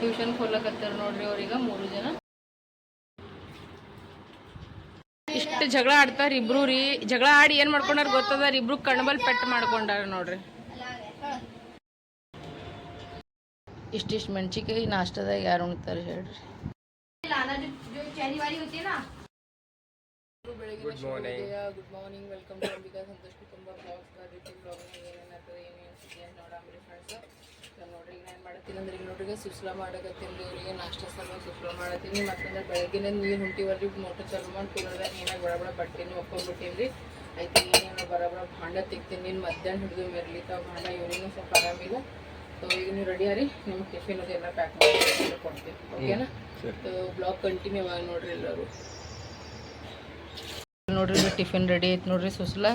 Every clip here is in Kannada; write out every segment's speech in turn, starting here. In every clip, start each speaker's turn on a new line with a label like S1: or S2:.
S1: ಟ್ಯೂಷನ್ ಹೋಗ್ಲಕತ್ತಾರ ನೋಡ್ರಿ ಅವ್ರೀಗ ಮೂರು ಜನ. ಇಷ್ಟು ಜಗಳ ಆಡ್ತಾರ ಇಬ್ರು ರೀ. ಜಗಳ ಆಡಿ ಏನ್ ಮಾಡ್ಕೊಂಡಾರ ಗೊತ್ತದ ಇಬ್ರು ಕಣ್ಬಲ್ ಪೆಟ್ ಮಾಡ್ಕೊಂಡಾರ ನೋಡ್ರಿ. ಇಷ್ಟಿಷ್ಟು ಮೆಣಸಿಕಾಯಿ ನಾಷ್ಟದಾಗ ಯಾರು ಉಣ್ತಾರೆ ಹೇಳ್ರಿ.
S2: Good morning
S1: welcome to Ambika Santosh ಕುಟುಂಬ ಬ್ಲಾಗ್ಸ್ ರೀತಿ ಬ್ಲಾಗ್ನಾಗ ಏನೇನಾಗ್ತದೆ ಏನೇನು ಸುದ್ದಿ ಅಂತ ನೋಡಮ್ರಿ ಫ್ರೆಂಡ್ಸ್ ನೋಡ್ರಿ ಈಗ ನಾನು ಮಾಡತ್ತೀನಿ ಅಂದ್ರೆ ಈಗ ನೋಡ್ರಿ ಸುಸ್ಲಾ ಮಾಡಕತ್ತೀನಿ ಇವರಿಗೆ ನಾಷ್ಟ ಸಲ ಸುಸ್ಲ ಮಾಡತ್ತೀನಿ. ಮತ್ತಂದ್ರೆ ಬೆಳಗ್ಗಿನ ನೀರು ಹೊಂಟಿವಲ್ರಿ ಮೋಟರ್ ಚಾಲು ಮಾಡಿ ಕುಲರ್ದಾಗ ಏನಾಗ ಬಡ ಬಡ ಬಟ್ಟೆನೂ ಒಪ್ಕೊಂಡ್ಬಿಟ್ಟೀನಿ ರೀ ಆಯ್ತು ಏನೇನೋ ಬರ ಬರ ಭಾಂಡ ತೆಗ್ತೀನಿ ನೀನು ಮಧ್ಯಾಹ್ನ ಹಿಡಿದು ಮೆರ್ಲಿಕ್ಕ ಭಾಂಡ ಇವರಿಗೂ ಸ್ವಲ್ಪ ಆರಾಮಿಲ್ಲ ಸೊ ಈಗ ನೀವು ರೆಡಿ ಆರಿ ನಿಮ್ಗೆ ಟಿಫಿನ್ ಅದೆಲ್ಲ ಪ್ಯಾಕ್ ಮಾಡಿ ಕೊಡ್ತೀನಿ. ಓಕೆನಾ ಸೊ ಬ್ಲಾಗ್ ಕಂಟಿನ್ಯೂ ಆಗಿ ನೋಡ್ರಿ ಎಲ್ಲರೂ. ನೋಡ್ರಿ ಟಿಫಿನ್ ರೆಡಿ ಐತೆ ನೋಡ್ರಿ ಸುಸ್ಲ.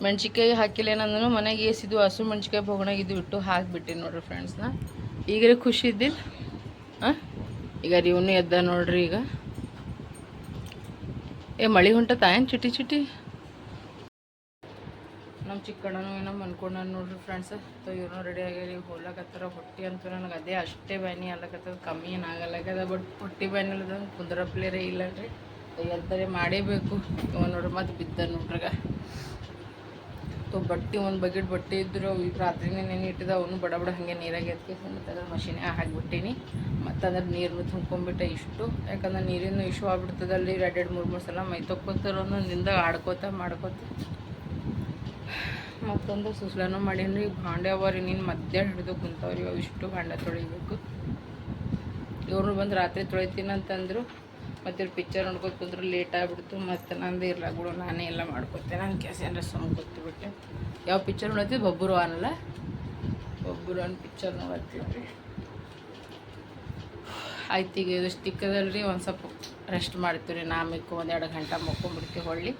S1: ಮೆಣ್ಸಿಕಾಯಿ ಹಾಕಿಲ್ಲ ಏನಂದ್ರು ಮನೆಗೆ ಏಸಿದ್ದು ಹಸು ಮೆಣ್ಸಿಕಾಯಿ ಬೊಗಣಾಗಿದ್ದು ಇಟ್ಟು ಹಾಕಿಬಿಟ್ಟೆ ನೋಡ್ರಿ ಫ್ರೆಂಡ್ಸ್ನ ಈಗ ಖುಷಿ ಇದ್ದಿಲ್ಲ ಹಾಂ ಈಗ ರೀ ಇವನು ಎದ್ದ ನೋಡ್ರಿ ಈಗ. ಏ, ಮಳೆ ಹೊಂಟ ತಾಯೇನು ಚಿಟಿ ಚಿಟಿ ನಮ್ಮ ಚಿಕ್ಕಣ್ಣನು ಏನೋ ಅನ್ಕೊಂಡ ನೋಡ್ರಿ ಫ್ರೆಂಡ್ಸ್ ಸೊ ಇವ್ರು ರೆಡಿ ಆಗ್ಯಾರಿ. ಹೋಗ್ಲಕತ್ತಾರ ಹೊಟ್ಟೆ ಅಂತೂ ನನಗೆ ಅದೇ ಅಷ್ಟೇ ಬ್ಯಾನಿ ಅಲ್ಲಕತ್ತದ ಕಮ್ಮಿ ಏನು ಆಗಲ್ಲಕದ ಬಟ್ ಹೊಟ್ಟೆ ಬ್ಯಾನಿ ಅಲ್ಲದ ಕುಂದ್ರಪ್ಲೇರೇ ಇಲ್ಲ ರೀ ಎಂತಾರೆ ಮಾಡೇಬೇಕು ನೋಡ್ರಿ ಮತ್ತೆ ಬಿದ್ದ ನೋಡ್ರಿಗ. ತೊ ಬಟ್ಟೆ ಒಂದು ಬಕೆಟ್ ಬಟ್ಟೆ ಇದ್ರು. ರಾತ್ರಿನೇ ನೆನೆ ಅವನು ಬಡ ಬಡ ಹಾಗೆ ನೀರಾಗೆ ಎತ್ಕೆ ತೆಗೆದು ಮಷೀನೇ ಹಾಕಿಬಿಟ್ಟೀನಿ ಮತ್ತು ಅದ್ರ ನೀರನ್ನು ತುಂಬ್ಕೊಂಬಿಟ್ಟೆ ಇಷ್ಟು. ಯಾಕಂದ್ರೆ ನೀರಿನ ಇಶ್ಯೂ ಆಗ್ಬಿಡ್ತದಲ್ಲಿ ಎರಡು ಎರಡು, ಮೂರು ಮೂರು ಸಲ ಮೈ ತೊಕ್ಕೋತಾರ ನಿಂದ ಆಡ್ಕೋತ, ಮಾಡ್ಕೋತ. ಮತ್ತೊಂದು ಸುಸ್ಲಾನು ಮಾಡೀನಿ ಭಾಂಡೆ ಅವ ರೀ, ನೀನು ಮಧ್ಯಾಹ್ನ ಹಿಡಿದು ಕುಂತವ್ರಿ. ಅವು ಇಷ್ಟು ಭಾಂಡೆ ತೊಳಿಬೇಕು. ಇವ್ರು ಬಂದು ರಾತ್ರಿ ತೊಳಿತೀನಿ ಅಂತಂದ್ರು. ಮತ್ತೆ ಪಿಕ್ಚರ್ ನೋಡ್ಕೊತ ಕುಂದ್ರೆ ಲೇಟ್ ಆಗಿಬಿಡ್ತು. ಮತ್ತು ನಂದು ಇರಲ್ಲ ಬಿಡು ನಾನೇ ಎಲ್ಲ ಮಾಡ್ಕೊತೆ ನನ್ನ ಕೆಲಸ ಏನಾರ ಸುಮ್ಮನೆ ಗೊತ್ತಿಬಿಟ್ಟೆ ಯಾವ ಪಿಕ್ಚರ್ ನೋಡ್ತೀವಿ ಬೊಬ್ಬರು ಅನ್ನಲ್ಲ ಬೊಬ್ಬರು ಅನ್ನ ಪಿಕ್ಚರ್ ನೋಡತ್ತೀವಿ ರೀ ಆಯ್ತು ಈಗ ಇದು ಸ್ಟಿಕ್ಕದಲ್ಲರಿ ಒಂದು ಸ್ವಲ್ಪ ರೆಸ್ಟ್ ಮಾಡ್ತೀವಿ ರೀ ನಾಮಿಕ್ಕು ಒಂದೆರಡು ಗಂಟೆ ಮಕ್ಕೊಂಬಿಡ್ತೀವಿ ಹೊಳ್ಳಿ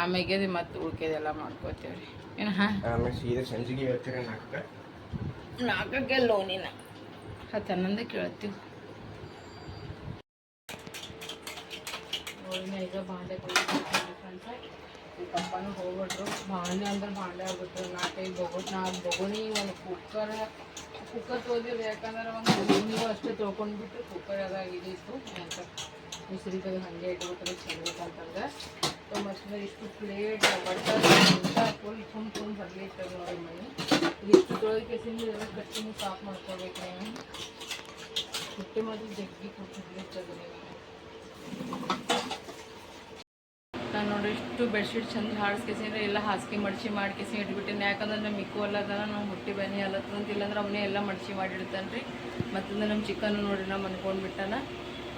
S1: ಆಮೇಲೆ ಮತ್ತೆ ಉಳ್ಕೆದೆಲ್ಲ ಮಾಡ್ಕೋತೀವಿ ರೀ ಏನು ಹಾಂ? ನಾಲ್ಕಕ್ಕೆ ಲೋನಿನ. ಹತ್ತು ಹನ್ನೊಂದೇ ಕೇಳ್ತೀವಿ ಬಾಂಡೆ ಈಗ ಬಾಂಡೆ ಪಪ್ಪನೂ ಹೋಗ್ಬಿಟ್ರು. ಬಾಂಡೆ ಅಂದ್ರೆ ಬಾಂಡೆ ಆಗ್ಬಿಟ್ರು. ನಾಲ್ಕೈದು ಬೊಗೋಟ್ ನಾಲ್ಕು ಬೊಗಣಿ, ಒಂದು ಕುಕ್ಕರ್. ಕುಕ್ಕರ್ ತೊಗೊಂಡಿದ್ದು ಯಾಕಂದ್ರೆ ಒಂದು ನೀರು ಅಷ್ಟೇ ತೊಳ್ಕೊಂಡ್ಬಿಟ್ಟು ಕುಕ್ಕರ್ ಅದಾಗ ಇದಿತ್ತು. ಅಂತ ಬಿಸಿಲು ತೆಗೆದು ಹಾಗೆ ಇಟ್ಬಿಟ್ರೆ ಚೆಲ್ಲಬೇಕಂತಂದ್ರೆ ಸೊ ಮತ್ತೆ ಇಷ್ಟು ಪ್ಲೇಟ್ ಬಟ್ಟೆ ಫುಲ್ ಫುಲ್ ತುಂಬ ಬರ್ಲಿಕ್ಕೆ ನೋಡಿ ಮನೆ. ಇಷ್ಟು ತೊಳೆದ ಎಲ್ಲ ಕಟ್ಟಿನ ಸಾಫ್ ಮಾಡ್ಕೋಬೇಕು ನೀವು. ಹೊಟ್ಟೆ ಮಾತ್ರ ಜಗ್ಗಿ ಕೊಟ್ಟಿರ್ಲಿಕ್ಕೆ ನಾನು ನೋಡಿ ಇಷ್ಟು ಬೆಡ್ಶೀಟ್ ಚಂದ ಹಾಡ್ಸ್ಕೇಸಿದ್ರೆ ಎಲ್ಲ ಹಾಸಿಗೆ ಮಡ್ಚಿ ಮಾಡ್ಕೇಸಿ ಇಟ್ಬಿಟ್ಟಿನಿ. ಯಾಕಂದ್ರೆ ನಮ್ಮ ಮಿಕ್ಕು ಅಲ್ಲದನ ನಾವು ಹುಟ್ಟಿ ಬನ್ನಿ ಅಲ್ಲತ್ತಂತ ಇಲ್ಲಾಂದ್ರೆ ಅವನೇ ಎಲ್ಲ ಮಡ್ಚಿ ಮಾಡಿಡ್ತಾನೆ ರೀ ಮತ್ತಂದ್ರೆ ನಮ್ಮ ಚಿಕನ್ ನೋಡಿ ನಮ್ಮ ಅನ್ಕೊಂಡ್ಬಿಟ್ಟಾನ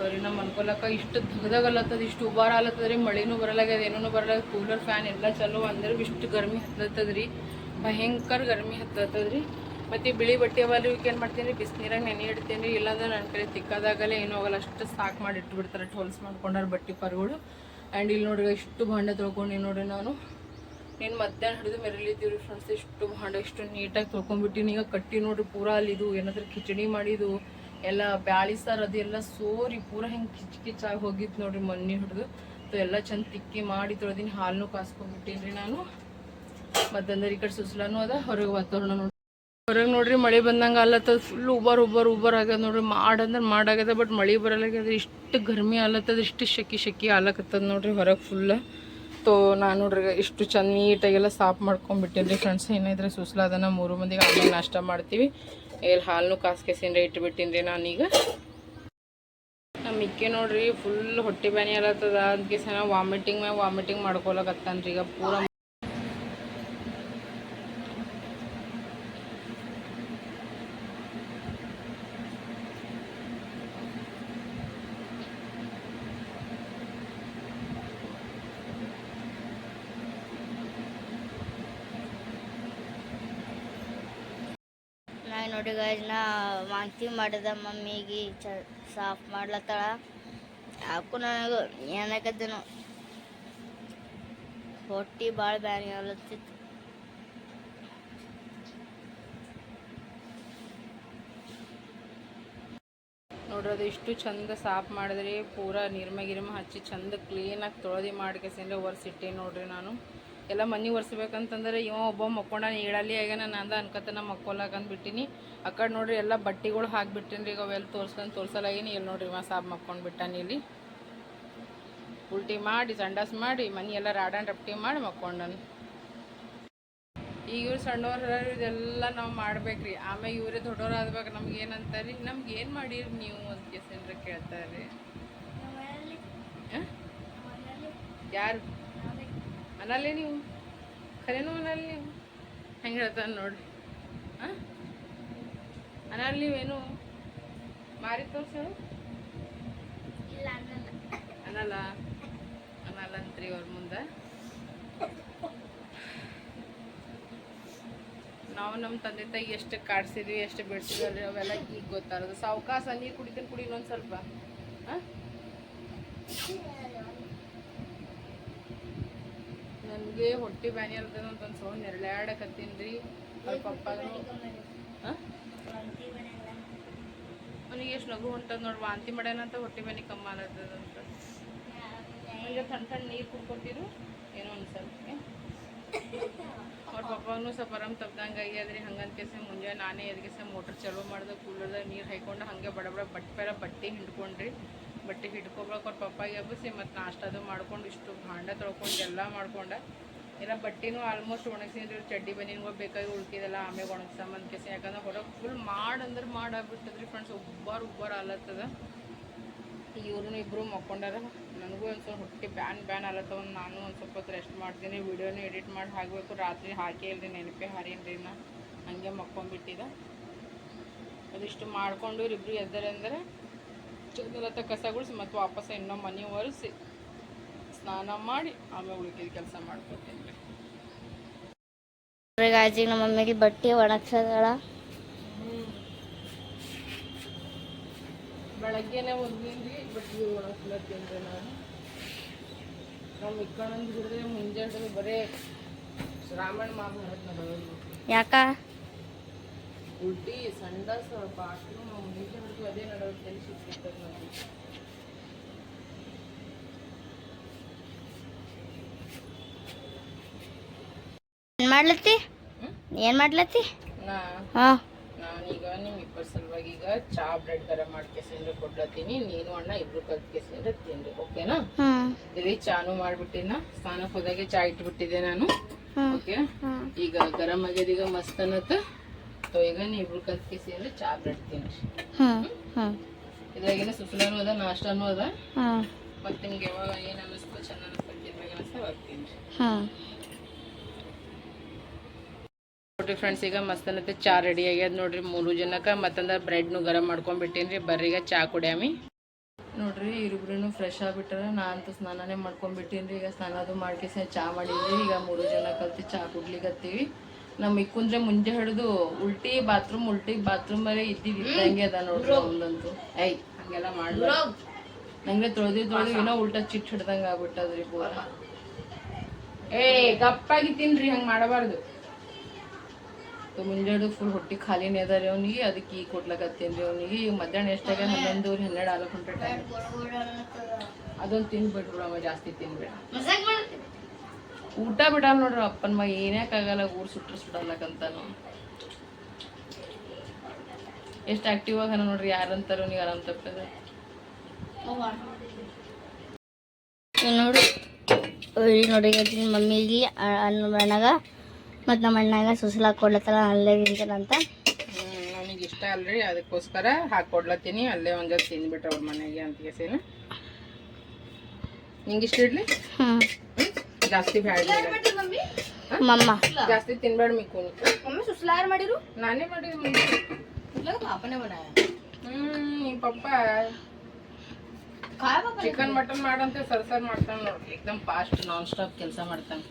S1: ಅವ್ರಿ ನಮ್ಮ ಅನ್ಕೊಲಕ್ಕ ಇಷ್ಟು ದಗದಾಗಲ್ಲತ್ತದ ಇಷ್ಟು ಉಬಾರ ಆಲತ್ತದ ರೀ, ಮಳಿನೂ ಬರಲಾಗ್ಯದ ಏನೂ ಬರಲಾಗ ಕೂಲರ್ ಫ್ಯಾನ್ ಎಲ್ಲ ಚಲೋ ಅಂದ್ರೆ ಇಷ್ಟು ಗರ್ಮಿ ಹತ್ತದ ರೀ. ಭಯಂಕರ ಗರ್ಮಿ ಹತ್ತದ ರೀ. ಮತ್ತು ಬಿಳಿ ಬಟ್ಟೆ ಅವಲ್ಲ ಏನು ಮಾಡ್ತೀನಿ ರೀ ಬಿಸಿನೀರಾಗ ನೆನೆ ಇಡ್ತೀನಿ ರೀ ಇಲ್ಲಾಂದ್ರೆ ನನ್ನ ಕಡೆ ತಿಕ್ಕದಾಗಲೇ ಏನೂ ಆಗಲ್ಲ. ಅಷ್ಟು ಸಾಕು ಮಾಡಿ ಇಟ್ಬಿಡ್ತಾರೆ ಟೋಲ್ಸ್ ಮಾಡ್ಕೊಂಡಾರ ಬಟ್ಟೆ ಪರ್ಗಳು. ಆ್ಯಂಡ್ ಇಲ್ಲಿ ನೋಡ್ರಿ ಇಷ್ಟು ಭಾಂಡೆ ತೊಳ್ಕೊಂಡು ನೋಡ್ರಿ ನಾನು. ನೀನು ಮಧ್ಯಾಹ್ನ ಹಿಡಿದು ಮೆರಲಿದ್ದೀವಿ ಫ್ರೆಂಡ್ಸ್ ಇಷ್ಟು ಭಾಂಡೆ, ಇಷ್ಟು ನೀಟಾಗಿ ತೊಳ್ಕೊಂಡ್ಬಿಟ್ಟಿನಿ. ಈಗ ಕಟ್ಟಿ ನೋಡ್ರಿ ಪೂರ ಅಲ್ಲಿದು ಏನಾದ್ರು ಕಿಚಡಿ ಮಾಡಿದ್ದು, ಎಲ್ಲ ಬ್ಯಾಳಿ ಸಾರು ಅದೆಲ್ಲ ಸೋರಿ, ಪೂರ ಹಿಂಗೆ ಕಿಚ್ ಕಿಚ್ಚಾಗಿ ಹೋಗಿತ್ತು ನೋಡ್ರಿ ಮೊನ್ನೆ ಹಿಡಿದು. ಸೊ ಎಲ್ಲ ಚಂದ ತಿಕ್ಕಿ ಮಾಡಿ ತೊಳೆದಿನಿ ಹಾಲನ್ನು ಕಾಸ್ಕೊಂಡ್ಬಿಟ್ಟಿನಿ ನಾನು. ಮತ್ತಂದ್ರೆ ಈ ಕಡೆ ಸುಸ್ಲಾನು ಅದ, ಹೊರಗೆ ವಾತಾವರಣ ನೋಡಿ ಹೊರಗೆ ನೋಡ್ರಿ ಮಳೆ ಬಂದಂಗೆ ಅಲ್ಲತ್ತದ ಫುಲ್ ಉಬರ್ ಉಬರ್ ಉಬರ್ ಆಗ್ಯದ ನೋಡ್ರಿ. ಮಾಡಂದ್ರೆ ಮಾಡಾಗ್ಯದ ಬಟ್ ಮಳೆ ಬರಲಾಗ್ಯದ ಇಷ್ಟು ಗರ್ಮಿ ಅಲ್ಲತ್ತದ, ಇಷ್ಟು ಶಕಿ ಶೆಕಿ ಆಲಕತ್ತದ ನೋಡ್ರಿ ಹೊರಗೆ ಫುಲ್ಲ ತೋ, ನಾನು ನೋಡ್ರಿ ಇಷ್ಟು ಚಂದ ನೀಟಾಗೆಲ್ಲ ಸಾಫ್ ಮಾಡ್ಕೊಂಡ್ಬಿಟ್ಟೇನಿ ರೀ ಫ್ರೆಂಡ್ಸ್ ಏನಿದ್ರೆ ಸುಸ್ಲ ಅದನ್ನ ಮೂರು ಮಂದಿಗೆ ಆಮೇಲೆ ನಾಷ್ಟ ಮಾಡ್ತೀವಿ. ಇಲ್ಲಿ ಹಾಲನ್ನು ಕಾಸ್ಕೆಸಿಂದ ಇಟ್ಬಿಟ್ಟಿನಿ ರೀ ನಾನೀಗ. ನಮ್ಮ ಮಿಕ್ಕೆ ನೋಡ್ರಿ ಫುಲ್ ಹೊಟ್ಟೆ ಬ್ಯಾನಿ ಅಲ್ಲತ್ತದ. ಅದಕ್ಕೆ ಸಹ ವಾಮಿಟಿಂಗ್ ಮ್ಯಾಗ ವಾಮಿಟಿಂಗ್ ಮಾಡ್ಕೊಳಕತ್ತಾನ್ರಿ ಈಗ ಪೂರ
S3: ನಾ ನೋಡಿ ಗಾಯ್ಸ್ ನಾ ವಾಂತಿ ಮಾಡಿದ ಮಮ್ಮಿಗೆ ಚ ಸಾಫ್ ಮಾಡ್ಲತ್ತಾಳ. ಯಾಕೂ ನನಗೆ ಏನಾಕತ್ತೇನು ಹೊಟ್ಟಿ ಭಾಳ ಬ್ಯಾನಿ ಆಗ್ಲತ್ತಿತ್ತು.
S1: ನೋಡ್ರಿ ಇಷ್ಟು ಚಂದ ಸಾಫ್ ಮಾಡಿದ್ರಿ. ಪೂರಾ ನಿರ್ಮ ಗಿರ್ಮ ಹಚ್ಚಿ ಚಂದ ಕ್ಲೀನಾಗಿ ತೊಳೆದು ಮಾಡ್ಕೆಸಿಂದ್ರೆ ಒರೆಸಿಟ್ಟೆ ನೋಡ್ರಿ ನಾನು. ಎಲ್ಲ ಮನೆ ಒರೆಸ್ಬೇಕಂತಂದ್ರೆ ಇವ ಒಬ್ಬ ಮಕ್ಕೊಂಡ ಹೇಳಲಿ ಈಗ ನಾನು ಅಂದ ಅನ್ಕತನ ಮಕ್ಕೊಲಾಕ ಅಂದ್ಬಿಟ್ಟಿನಿ. ಆ ಕಡೆ ನೋಡ್ರಿ ಎಲ್ಲ ಬಟ್ಟೆಗಳು ಹಾಕ್ಬಿಟ್ಟಿನಿ ಈಗ ಅವೆಲ್ಲ ತೋರ್ಸ್ಕೊಂಡು ತೋರ್ಸಲಾಗಿನಿ ಇಲ್ಲಿ ನೋಡ್ರಿ ಇವ ಸಾಬ್ ಮಕ್ಕೊಂಡು ಬಿಟ್ಟಾನ ಇಲ್ಲಿ ಉಲ್ಟಿ ಮಾಡಿ ಸಂಡಾಸ್ ಮಾಡಿ ಮನೆ ಎಲ್ಲ ರಾಡನ್ ರಪ್ಟಿ ಮಾಡಿ ಮಕ್ಕೊಂಡನು. ಈಗ ಇವ್ರು ಸಣ್ಣವ್ರ ಇದೆಲ್ಲ ನಾವು ಮಾಡ್ಬೇಕ್ರಿ. ಆಮೇಲೆ ಇವರೇ ದೊಡ್ಡವ್ರು ಆದ್ಬೇಕು ನಮ್ಗೆ ಏನಂತಾರಿ ನಮ್ಗೆ ಏನು ಮಾಡಿರಿ ನೀವು ಅಂತ ಕೇಸೇನ್ರ ಕೇಳ್ತಾರೆ? ಯಾರು? ಅನ್ನಲ್ಲೇ ನೀವು? ಖರೇನು ಅನ್ನಲ್ಲ ನೀವು? ಹೆಂಗೆ ಹೇಳ್ತಾನೆ ನೋಡ್ರಿ. ಹಾಂ ಅನ್ನಲ್ಲ ನೀವೇನು ಮಾರಿ ಇಲ್ಲ ಅನ್ನಲ್ಲ. ಅನ್ನಲ್ಲ? ಅಂತ್ರಿ ಅವ್ರ ಮುಂದೆ. ನಾವು ನಮ್ಮ ತಂದೆ ತಾಯಿ ಎಷ್ಟು ಕಾಡ್ಸಿದ್ವಿ ಎಷ್ಟು ಬಿಡ್ಸಿದ್ವಿ ಅವೆಲ್ಲ ಈಗ ಗೊತ್ತಾರದು ಸಾವುಕಾಸ ನೀರು ಕುಡಿತೀನಿ ಕುಡಿ ಇನ್ನೊಂದು ಸ್ವಲ್ಪ. ಹಾಂ ನನಗೆ ಹೊಟ್ಟೆ ಬ್ಯಾನಿ ಅಲ್ದೇ ಅಂತ ಒಂದು ಸೌಂಡ್ ನೆರಳಾಡಕತ್ತೀನಿ ರೀ. ಅವ್ರ ಪಪ್ಪಾಗ ಅವನಿಗೆ ಎಷ್ಟು ನಗು ಹೊಂಟದ ನೋಡಿ, ವಾಂತಿ ಮಾಡ್ಯಾನಂತ ಹೊಟ್ಟೆ ಬ್ಯಾನಿ ಕಮ್ಮಿ ಆಗತ್ತದಂತ ನನಗೆ ಸಣ್ಣ ಸಣ್ಣ ನೀರು ಕುಡ್ಕೊತಿರು ಏನೋ ಸ್ವಲ್ಪ ಅವ್ರ ಪಪ್ಪನೂ ಸ್ವಲ್ಪ ಆರಾಮ್ ತಪ್ದಂಗೆ ಆಗ್ಯಾದ್ರಿ ಹಂಗಂತ ಕೇಸ ಮುಂಜಾನೆ ನಾನೇ ಎದ್ಗೆಸ ಮೋಟ್ರ್ ಚಲೋ ಮಾಡ್ದೆ, ಕೂಲರ್ದಾಗ ನೀರು ಹಾಯ್ಕೊಂಡು ಹಂಗೆ ಬಡ ಬಡ ಬಟ್ಟೆ ಪೆರ ಬಟ್ಟೆ ಹಿಂಡ್ಕೊಂಡ್ರಿ. ಬಟ್ಟೆ ಹಿಡ್ಕೊಬೇಕು ಅವ್ರ ಪಪ್ಪಾಗೆ ಎಬ್ಬಿಸಿ, ಮತ್ತು ನಾಷ್ಟದು ಮಾಡ್ಕೊಂಡು ಇಷ್ಟು ಭಾಂಡ ತೊಳ್ಕೊಂಡು ಎಲ್ಲ ಮಾಡ್ಕೊಂಡ. ಎಲ್ಲ ಬಟ್ಟೆನೂ ಆಲ್ಮೋಸ್ಟ್ ಒಣಗಿಸಿದ್ರಿ ಚಡ್ಡಿ ಬನಿನ್ಗಳು ಬೇಕಾಗಿ ಉಳ್ಕಿದೆಲ್ಲ ಆಮೇಲೆ ಒಣಗ್ಸಂಬಂದ್ ಕೇಸ ಯಾಕಂದ್ರೆ ಹೊರಗೆ ಫುಲ್ ಮಾಡಂದ್ರೆ ಅಂದ್ರೆ ಮಾಡಾಗ್ಬಿಟ್ಟದ್ರಿ ಫ್ರೆಂಡ್ಸ್ ಉಬ್ಬಾರು ಉಬ್ಬಾರು ಆಲತ್ತದ ಇವ್ರು ಇಬ್ಬರು ಮಕ್ಕೊಂಡಾರ. ನನಗೂ ಒಂದು ಸ್ವಲ್ಪ ಹೊಟ್ಟೆ ಬ್ಯಾನ್ ಬ್ಯಾನ್ ಆಲತ್ತವ. ನಾನು ಒಂದು ಸ್ವಲ್ಪ ಹೊತ್ತು ರೆಸ್ಟ್ ಮಾಡ್ತೀನಿ. ವಿಡಿಯೋನ ಎಡಿಟ್ ಮಾಡಿ ಹಾಕಬೇಕು. ರಾತ್ರಿ ಹಾಕೇ ಇಲ್ರಿ, ನೆನಪೇ ಹಾರೇನ್ರಿ ನಾ ಹಂಗೆ ಮಕ್ಕೊಂಡ್ಬಿಟ್ಟಿದ. ಅದಿಷ್ಟು ಮಾಡ್ಕೊಂಡು ಇವ್ರಿಬ್ರು ಎದ್ದರೆ ಅಂದರೆ ಚಂದ್ರತ ಕಸ ಮತ್ತೆ ವಾಪಸ್ ಇನ್ನೊಮ್ಮೆ ಮನೆ ಒರೆಸಿ ಸ್ನಾನ ಮಾಡಿ ಆಮೇಲೆ ಉಳಿಕಿದ ಕೆಲಸ ಮಾಡ್ಕೊತೀನಿ. ರೀ
S3: ಈಗ ನಮ್ಮ ಮಮ್ಮಿಗೆ ಬಟ್ಟೆ ಒಣಗ್ಸದಳ.
S1: ಬೆಳಗ್ಗೆನೆ ಹೋಗಿದ್ವಿ ಬಟ್ ಇವ್ರು ಒಣಗಿಸ್ಲತ್ತೀನಿ ರೀ ನಾನು ನಾವು ಮಿಕ್ಕಣಂದು ಹಿಡಿದ್ರೆ ಮುಂಜಾನೆ ಬರೇ ರಾಮಾಯಣ ನಡೆಯೋದು
S3: ಯಾಕ?
S1: ಉಲ್ಟಿ ಸಂಡಾಸ ಸ್ವಲ್ಪ ನಾವು ಮುಂಜಾನೆ ಹಿಡಿದು ಅದೇ ನಡೆಯೋದು ಸುತ್ತಿರ್ತದೆ ನಮಗೆ.
S3: ಏನ್ ಮಾಡ್ಲತ್ತಿ? ಏನ್ ಮಾಡ್ಲತ್ತಿ?
S1: ನಾ?
S3: ಹಾ.
S1: ನಾನೀಗ ನಿಮ್ಮ ಇಬ್ಬರ ಸಲುವಾಗಿ ಈಗ ಚಾ ಬ್ರೆಡ್ ಗರಂ ಮಾಡ್ಕೇಸಿಂದ್ರೆ ಕೊಡ್ಲತ್ತೀನಿ. ನೀನು ಅಣ್ಣ ಇಬ್ರು ಕಲ್ತ್ಕೇಸಿಂದ್ರೆ ತಿನ್ರಿ. ಓಕೆನಾ? ಇಲ್ಲಿ ಚಾನು ಮಾಡ್ಬಿಟ್ಟಿನ. ಸ್ನಾನಕ್ಕೆ ಹೋದಾಗೆ ಚಾ ಇಟ್ಬಿಟ್ಟಿದ್ದೆ ನಾನು. ಓಕೆ? ಈಗ ಗರಂ ಆಗ್ಯದ ಈಗ ಮಸ್ತ್ ಅನ್ನತ್ತ ಸೊ ಈಗ ನೀವು ಇಬ್ರು ಕಲ್ತ್ಕೆಸಿ ಅಂದ್ರೆ ಚಾ ಬ್ರೆಡ್ ತಿನ್ರಿ. ಇದ್ರಾಗಿನ ಸುಸ್ಲಾನು ಅದ ನಾಷ್ಟಾನು ಅದ. ಮತ್ತೆ ನಿಮ್ಗೆ ಯಾವಾಗ ಏನು ಅನ್ನಿಸ್ತು ಚೆನ್ನ ತಿನ್ಬೇಕು ಅನಿಸ್ತಾ
S3: ಹ್ಮ್
S1: ನೋಡ್ರಿ ಫ್ರೆಂಡ್ಸ್ ಈಗ ಮಸ್ತ್ ಅನ್ನತ್ತೆ ಚಾ ರೆಡಿ ಆಗ್ಯದ ನೋಡ್ರಿ. ಮೂರು ಜನಕ್ಕೆ ಮತ್ತಂದ್ರೆ ಬ್ರೆಡ್ನು ಗರಂ ಮಾಡ್ಕೊಂಡ್ಬಿಟ್ಟೇನ್ರಿ ಬರ್ರಿ ಈಗ ಚಾ ಕುಡಿಯಾಮಿ. ನೋಡ್ರಿ ಇವ್ರಿಬ್ರು ಫ್ರೆಶ್ ಆಗ್ಬಿಟ್ರ. ನಾ ಅಂತೂ ಸ್ನಾನನೇ ಮಾಡ್ಕೊಂಡ್ಬಿಟ್ಟೇನ್ರಿ ಈಗ ಸ್ನಾನ ಅದು ಮಾಡ್ಕೇಸಿ ಚಾ ಮಾಡಿದ್ರಿ ಈಗ ಮೂರು ಜನ ಕಲ್ತಿ ಚಾ ಕುಡ್ಲಿಕತ್ತೀವಿ. ನಮ್ ಇಕ್ಕುಂದ್ರೆ ಮುಂಜೆ ಹಿಡಿದು ಉಲ್ಟಿ ಬಾತ್ರೂಮ್ ಉಲ್ಟಿ ಬಾತ್ರೂಮ್ ಬರೀ ಇದ್ದೀವಿ. ಇದ್ದಂಗೆ ಅದ ನೋಡ್ರಿ ಒಂದಂತೂ ಐ ಹಂಗೆಲ್ಲ ಮಾಡ್ಬೇಡ. ನಂಗೆ ತೊಳೆದಿ ತೊಳೆದು ಏನೋ ಉಲ್ಟಾ ಚಿಟ್ ಹಿಡ್ದಂಗ ಆಗ್ಬಿಟ್ಟದ್ರಿ ಪೂರ. ಏ ಗಪ್ಪಾಗಿ ತಿನ್ರಿ ಹಂಗೆ ಮಾಡಬಾರ್ದು. ಮುಂಜಾನೆ ಫುಲ್ ಹೊಟ್ಟಿ ಖಾಲಿನೇ ಅದ ರೀ ಅವ್ನಿಗೆ, ಅದಕ್ಕೆ ಈ ಕೊಡ್ಲಕತ್ತೀನಿ ರೀ ಅವ್ನಿಗೆ. ಈಗ ಮಧ್ಯಾಹ್ನ ಎಷ್ಟಾಗ ಹನ್ನೊಂದು ಹನ್ನೆರಡು ಆಲಕ್ಕೆ ಗಂಟೆ ಟೈಮ್ ಅದೊಂದು ಅವ ಜಾಸ್ತಿ ತಿನ್ಬೇಡ. ಊಟ ಬಿಡಲ್ಲ ನೋಡ್ರಿ ಅಪ್ಪನ ಮಗ. ಏನ್ಯಾಕಾಗಲ್ಲ ಊರು ಸುಟ್ಟರು ಸುಡಲ್ಲಕಂತಾನು ಎಷ್ಟು ಆಕ್ಟಿವ್ ಆಗ ನೋಡ್ರಿ? ಯಾರಂತಾರ ನೀವು ಆರಾಮ್ ತಪ್ಪದ
S3: ನೋಡು. ಇಲ್ಲಿ ನೋಡಿ ಮಮ್ಮಿಗೆ ಅನ್ನ ಅಣ್ಣಗ ಮತ್ತು ನಮ್ಮ ಅಣ್ಣಾಗ ಸುಸಲಾ ಕೊಡ್ಲತ್ತಲ್ಲ ಅಲ್ಲೇ ತಿಂತಾನಂತ
S1: ನನಗೆ ಇಷ್ಟ ಅಲ್ರಿ ಅದಕ್ಕೋಸ್ಕರ ಹಾಕೊಡ್ಲತ್ತೀನಿ ಅಲ್ಲೇ ಒಂದು ಜೊತೆ ತಿಂದ್ಬಿಟ್ರೆ ಅವ್ರ ಮನೆಗೆ ಅಂತ ಕೇಸೇನು. ನಿಂಗೆ ಇಷ್ಟ ಇಡ್ಲಿ? ಜಾಸ್ತಿ ಬ್ಯಾಡ
S3: ಮಮ್ಮ?
S1: ಜಾಸ್ತಿ ತಿನ್ಬೇಡ ಮಿಕ್ಕು
S3: ಮಮ್ಮಿ ಸುಸಲಾ ಯಾರು ಮಾಡಿರು?
S1: ನಾನೇ ಮಾಡಿರು ಮುಂದೆ
S3: ಪಾಪನೇ ಬನಾಯ
S1: ಹ್ಮ್ ಪಪ್ಪ ಚಿಕನ್ ಮಟನ್ ಮಾಡಂತ ಸರ್ ಸರ್ ಮಾಡ್ತಾನೆ ನೋಡ್ರಿ. ಏಕ್ದಮ್ ಫಾಸ್ಟ್ ನಾನ್ ಸ್ಟಾಪ್ ಕೆಲಸ ಮಾಡ್ತಾನೆ.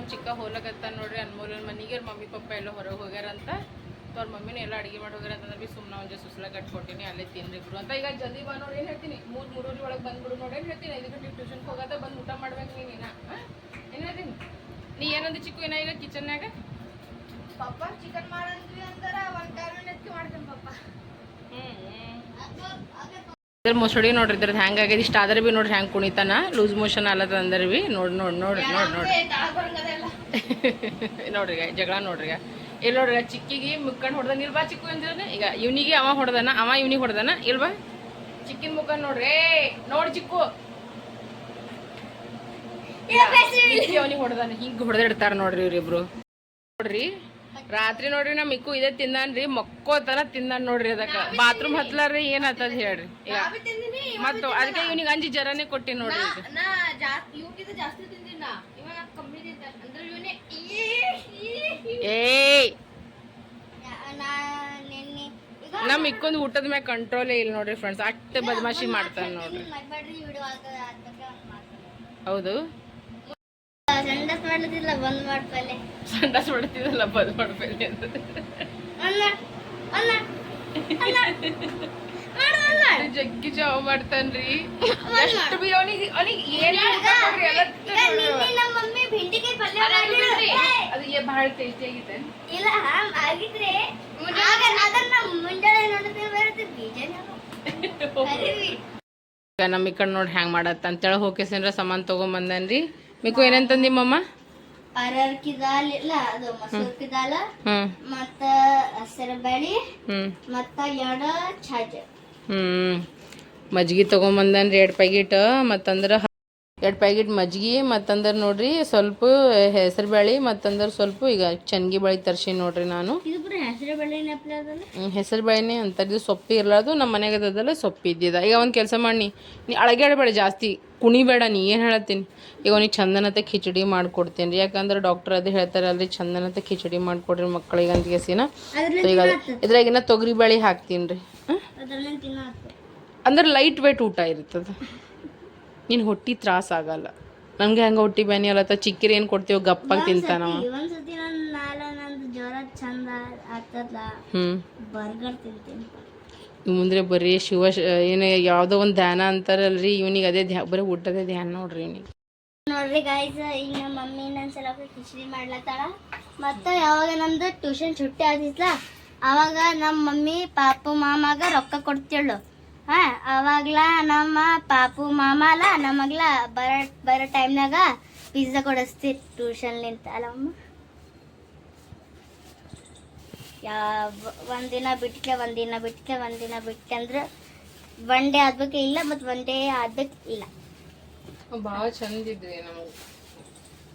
S1: ನಮ್ಮ ಚಿಕ್ಕ ಹೋಲಕತ್ತ ನೋಡ್ರಿ ಅನ್ಮೋಲನ್ ಮನೆಗೆ ಅವ್ರ ಮಮ್ಮಿ ಪಪ್ಪ ಎಲ್ಲ ಹೊರಗೆ ಹೋಗ್ಯಾರಂತ ಅವ್ರ ಮಮ್ಮಿನ ಎಲ್ಲ ಅಡಿಗೆ ಮಾಡಿ ಹೋಗ್ಯಾರ ಅಂತಂದ್ರೆ ಬಿ ಸುಮ್ಮನೆ ಒಂದು ಸುಸ್ಲ ಕಟ್ಕೊಟ್ಟಿನಿ ಅಲ್ಲೇ ತಿನ್ರಿ ಬಿಡು ಅಂತ. ಈಗ ಜಲ್ದಿ ಬಾ ನೋಡಿ ಏನು ಹೇಳ್ತೀನಿ? ಮೂರು ಮೂರೂರಿ ಒಳಗೆ ಬಂದ್ಬಿಡು ನೋಡಿ ಏನು ಹೇಳ್ತೀನಿ? ಐದು ಗಂಟೆ ಟ್ಯೂಷನ್ಗೆ ಹೋಗೋದ ಬಂದು ಊಟ ಮಾಡ್ಬೇಕು ನೀನು ಏನು ಹೇಳ್ತೀನಿ? ನೀ ಏನಂದು ಚಿಕ್ಕು ಏನ ಈಗ ಕಿಚನ್ಯಾಗ
S3: ಪಪ್ಪ ಚಿಕನ್ ಮಾಡಂದ್ವಿ ಅಂತಾರ ಒಂದು ಟೈಮ್ ಮಾಡ್ತೀನಿ ಪಪ್ಪ.
S1: ಹ್ಞೂ ಇದ್ರ ಮೊಸಡಿ ನೋಡ್ರಿ ಇದ್ರದ್ದು ಹ್ಯಾಂಗ ಆಗ್ಯದ ಇಷ್ಟ ಆದ್ರೆ ಬಿ ನೋಡ್ರಿ ಹೆಂಗೆ ಕುಣಿತಾನ. ಲೂಸ್ ಮೋಷನ್ ಅಲ್ಲದ ಅಂದ್ರೆ ಬಿ. ನೋಡಿ ನೋಡಿ ನೋಡಿ ನೋಡಿ ನೋಡಿ. ನೋಡ್ರಿ ಜಗಳ ನೋಡ್ರಿ ಇಲ್ಲಿ ನೋಡ್ರಿ ಚಿಕ್ಕಿಗೆ ಮುಕ್ಕಂಡು ಹೊಡೆದ ಇಲ್ವಾ ಚಿಕ್ಕು ಅಂದಿರನ. ಈಗ ಇವನಿಗೆ ಅವ ಹೊಡೆದನ ಅವ ಇವನಿಗೆ ಹೊಡೆದನ. ಇಲ್ವಾ ಚಿಕ್ಕಿನ ಮುಖ ನೋಡ್ರಿ ನೋಡಿ ಚಿಕ್ಕು ಅವನಿಗೆ ಹೊಡ್ದಾನ ಹಿಂಗೆ ಹೊಡೆದಿಡ್ತಾರ ನೋಡ್ರಿ ಇವ್ರಿಬ್ರು. ನೋಡ್ರಿ. ರಾತ್ರಿ ನೋಡ್ರಿ ನಮ್ಮ ಇಕ್ಕು ಇದೇ ತಿಂದಾನ್ರಿ ಮಕ್ಕೋತನ ತಿಂದಾನ್ ನೋಡ್ರಿ ಅದಕ್ಕ. ಬಾತ್ರೂಮ್ ಹತ್ಲಾರ್ರಿ ಏನ್ ಆತದ ಹೇಳ್ರಿ. ಮತ್ತು ಅದಕ್ಕೆ ಇವ್ನಿಗೆ ಅಂಜಿ ಜರನೇ ಕೊಟ್ಟಿ ನೋಡ್ರಿ ಏಯ್ ನಮ್ ಇಕ್ಕೊಂದು ಊಟದ ಮ್ಯಾಗ ಕಂಟ್ರೋಲೇ ಇಲ್ಲ ನೋಡ್ರಿ ಫ್ರೆಂಡ್ಸ್ ಅಟ್ಟ ಬದಮಾಶಿ ಮಾಡ್ತಾನೆ ನೋಡ್ರಿ. ಹೌದು.
S3: ಸಂಡಸ್ ಮಾಡ್ಲತ್ತಿಲ್ಲ ಬಂದ್ ಮಾಡ್ಪಲ್ಲೆ
S1: ಸಂಡಾಸ್ ಮಾಡ್ತಿದ್ದಲ್ಲ ಬಂದ್ ಮಾಡ್ಪಲ್ಲೆ ಅಂತ. ಜಗ್ಗಿ ಜಾವ ಮಾಡ್ತಾನ್ರಿ. ಎಷ್ಟು ಬಿ ಅವನಿಗೆ ಅವನಿಗೆ ಏನ್
S3: ಮಮ್ಮಿ ಭಿಂಡಿಕಾಯಿ ಪಲ್ಯ
S1: ಅದು ಏ ಬಹಳ ಟೇಸ್ಟಿ
S3: ಇಲ್ಲ ಆಗಿದ್ರೆ ಆಗ ಅದನ್ನ ಮುಂಜಾನೆ ನೋಡಿದ್ರೆ ಬರುತ್ತೆ ಬೀಜ
S1: ನಮ್ಮ ಈ ಕಡೆ ನೋಡಿ ಹ್ಯಾಂಗ್ ಮಾಡತ್ತ ಅಂತೇಳಿ ಹೋಗಿಸೇನ್ರ ಸಾಮಾನ್ ತಗೊಂಬಂದನ್ರಿ. ಮಿಕ್ಕು ಏನಂತಂದಿ ಮಮ್ಮ
S3: ಅರರ್ಕಿ ದಾಲ್ ಇಲ್ಲ ಅದು ಮಸೂರ್ಕಿ ದಾಲ್ ಮತ್ತ ಹಸಿರು ಬೇಳೆ ಮತ್ತ ಎರಡು ಛಾಜ್
S1: ಹ್ಮ್. ಮಜ್ಗಿ ತಗೊಂಬಂದನ್ರಿ ಎರಡು ಪ್ಯಾಕೆಟ್ ಮತ್ತಂದ್ರೆ ಎರಡು ಪ್ಯಾಕೆಟ್ ಮಜ್ಜಿಗೆ ಮತ್ತಂದ್ರೆ ನೋಡ್ರಿ ಸ್ವಲ್ಪ ಹೆಸರು ಬೇಳೆ ಮತ್ತಂದ್ರೆ ಸ್ವಲ್ಪ ಈಗ ಚನ್ಗಿ ಬೇಳೆ ತರ್ಸಿ ನೋಡ್ರಿ ನಾನು.
S3: ಇದು ಹಸಿರು
S1: ಬೇಳೆನೇ ಅಂತಾರೆ ಸೊಪ್ಪು ಇರಲಾರ್ದು ನಮ್ಮ ಮನೆಗೆ ಅದಲ್ಲ ಸೊಪ್ಪು ಇದ್ದಿದ. ಈಗ ಒಂದು ಕೆಲಸ ಮಾಡಿ ನೀ ಅಳಗ್ಯಾಡಬೇಡ ಜಾಸ್ತಿ ಕುಣಿಬೇಡ ನೀ ಏನು ಹೇಳತ್ತೀನಿ? ಈಗ ಅವ್ನಿಗೆ ಚಂದನತೆ ಖಿಚಡಿ ಮಾಡ್ಕೊಡ್ತೀನಿ ರೀ ಯಾಕಂದ್ರೆ ಡಾಕ್ಟರ್ ಅದೇ ಹೇಳ್ತಾರಲ್ರಿ ಚಂದನತೆ ಖಿಚಡಿ ಮಾಡಿಕೊಡ್ರಿ ಮಕ್ಕಳಿಗೆ ಅಂತ ಕೇಸಿನ ಈಗ ಇದ್ರಾಗಿನ ತೊಗರಿ ಬೇಳೆ ಹಾಕ್ತೀನಿ ರೀ ಅಂದ್ರೆ ಲೈಟ್ ವೇಟ್ ಊಟ ಇರ್ತದೆ. ನೀನು ಹೊಟ್ಟಿ ತ್ರಾಸ ಆಗಲ್ಲ. ನಮಗೆ ಹಂಗೆ ಹೊಟ್ಟಿ ಬ್ಯಾನಿ ಅಲ್ಲತ್ತ ಚಿಕ್ಕಿರಿ ಏನು ಕೊಡ್ತೀವಿ ಗಪ್ಪಾಗಿ ತಿಂತಾನ
S3: ಒಂದ್ಸತಿ ನಾನು
S1: ಹ್ಞೂ ಮುಂದೆ ಬರೀ ಶಿವ ಏನು ಯಾವುದೋ ಒಂದು ಧ್ಯಾನ ಅಂತಾರಲ್ರಿ ಇವನಿಗೆ ಅದೇ ಧ್ಯಾ ಬರೀ ಊಟದೇ ಧ್ಯಾನ ನೋಡ್ರಿ ಇವ್ನಿಗೆ.
S3: ನೋಡ್ರಿ ಗಾಯ್ಸ್ ಈಗ ನಮ್ಮ ಮಮ್ಮಿ ಇನ್ನೊಂದ್ಸಲ ಕಿಚಡಿ ಮಾಡ್ಲತ್ತಾಳ. ಮತ್ತು ಯಾವಾಗ ನಮ್ದು ಟ್ಯೂಷನ್ ಚುಟ್ಟಿ ಆಗಿತ್ತಲ್ಲ ಅವಾಗ ನಮ್ಮ ಮಮ್ಮಿ ಪಾಪು ಮಾಮಾಗ ರೊಕ್ಕ ಕೊಡ್ತೇಳು ಹಾ, ಅವಾಗ್ಲ ನಮ್ಮ ಪಾಪು ಮಾಮ ಅಲ್ಲ ನಮಗ್ಲ ಬರ, ಬರೋ ಟೈಮ್ನಾಗ ಪಿಜ್ಜಾ ಕೊಡಿಸ್ತಿ ಟ್ಯೂಷನ್ಲಿಂತ ಅಲ್ಲ ಅಮ್ಮ? ಯಾವ, ಒಂದಿನ ಬಿಟ್ಕೆ ಒಂದಿನ ಬಿಟ್ಕೆ ಒಂದಿನ ಬಿಟ್ಕೆ ಅಂದ್ರೆ ಒನ್ ಡೇ ಆದ್ಬೇಕು ಇಲ್ಲ, ಮತ್ತು ಒನ್ ಡೇ ಆದ್ಬೇಕು ಇಲ್ಲ.
S1: ಭಾಳ ಚಂದ ಇದ್ರಿ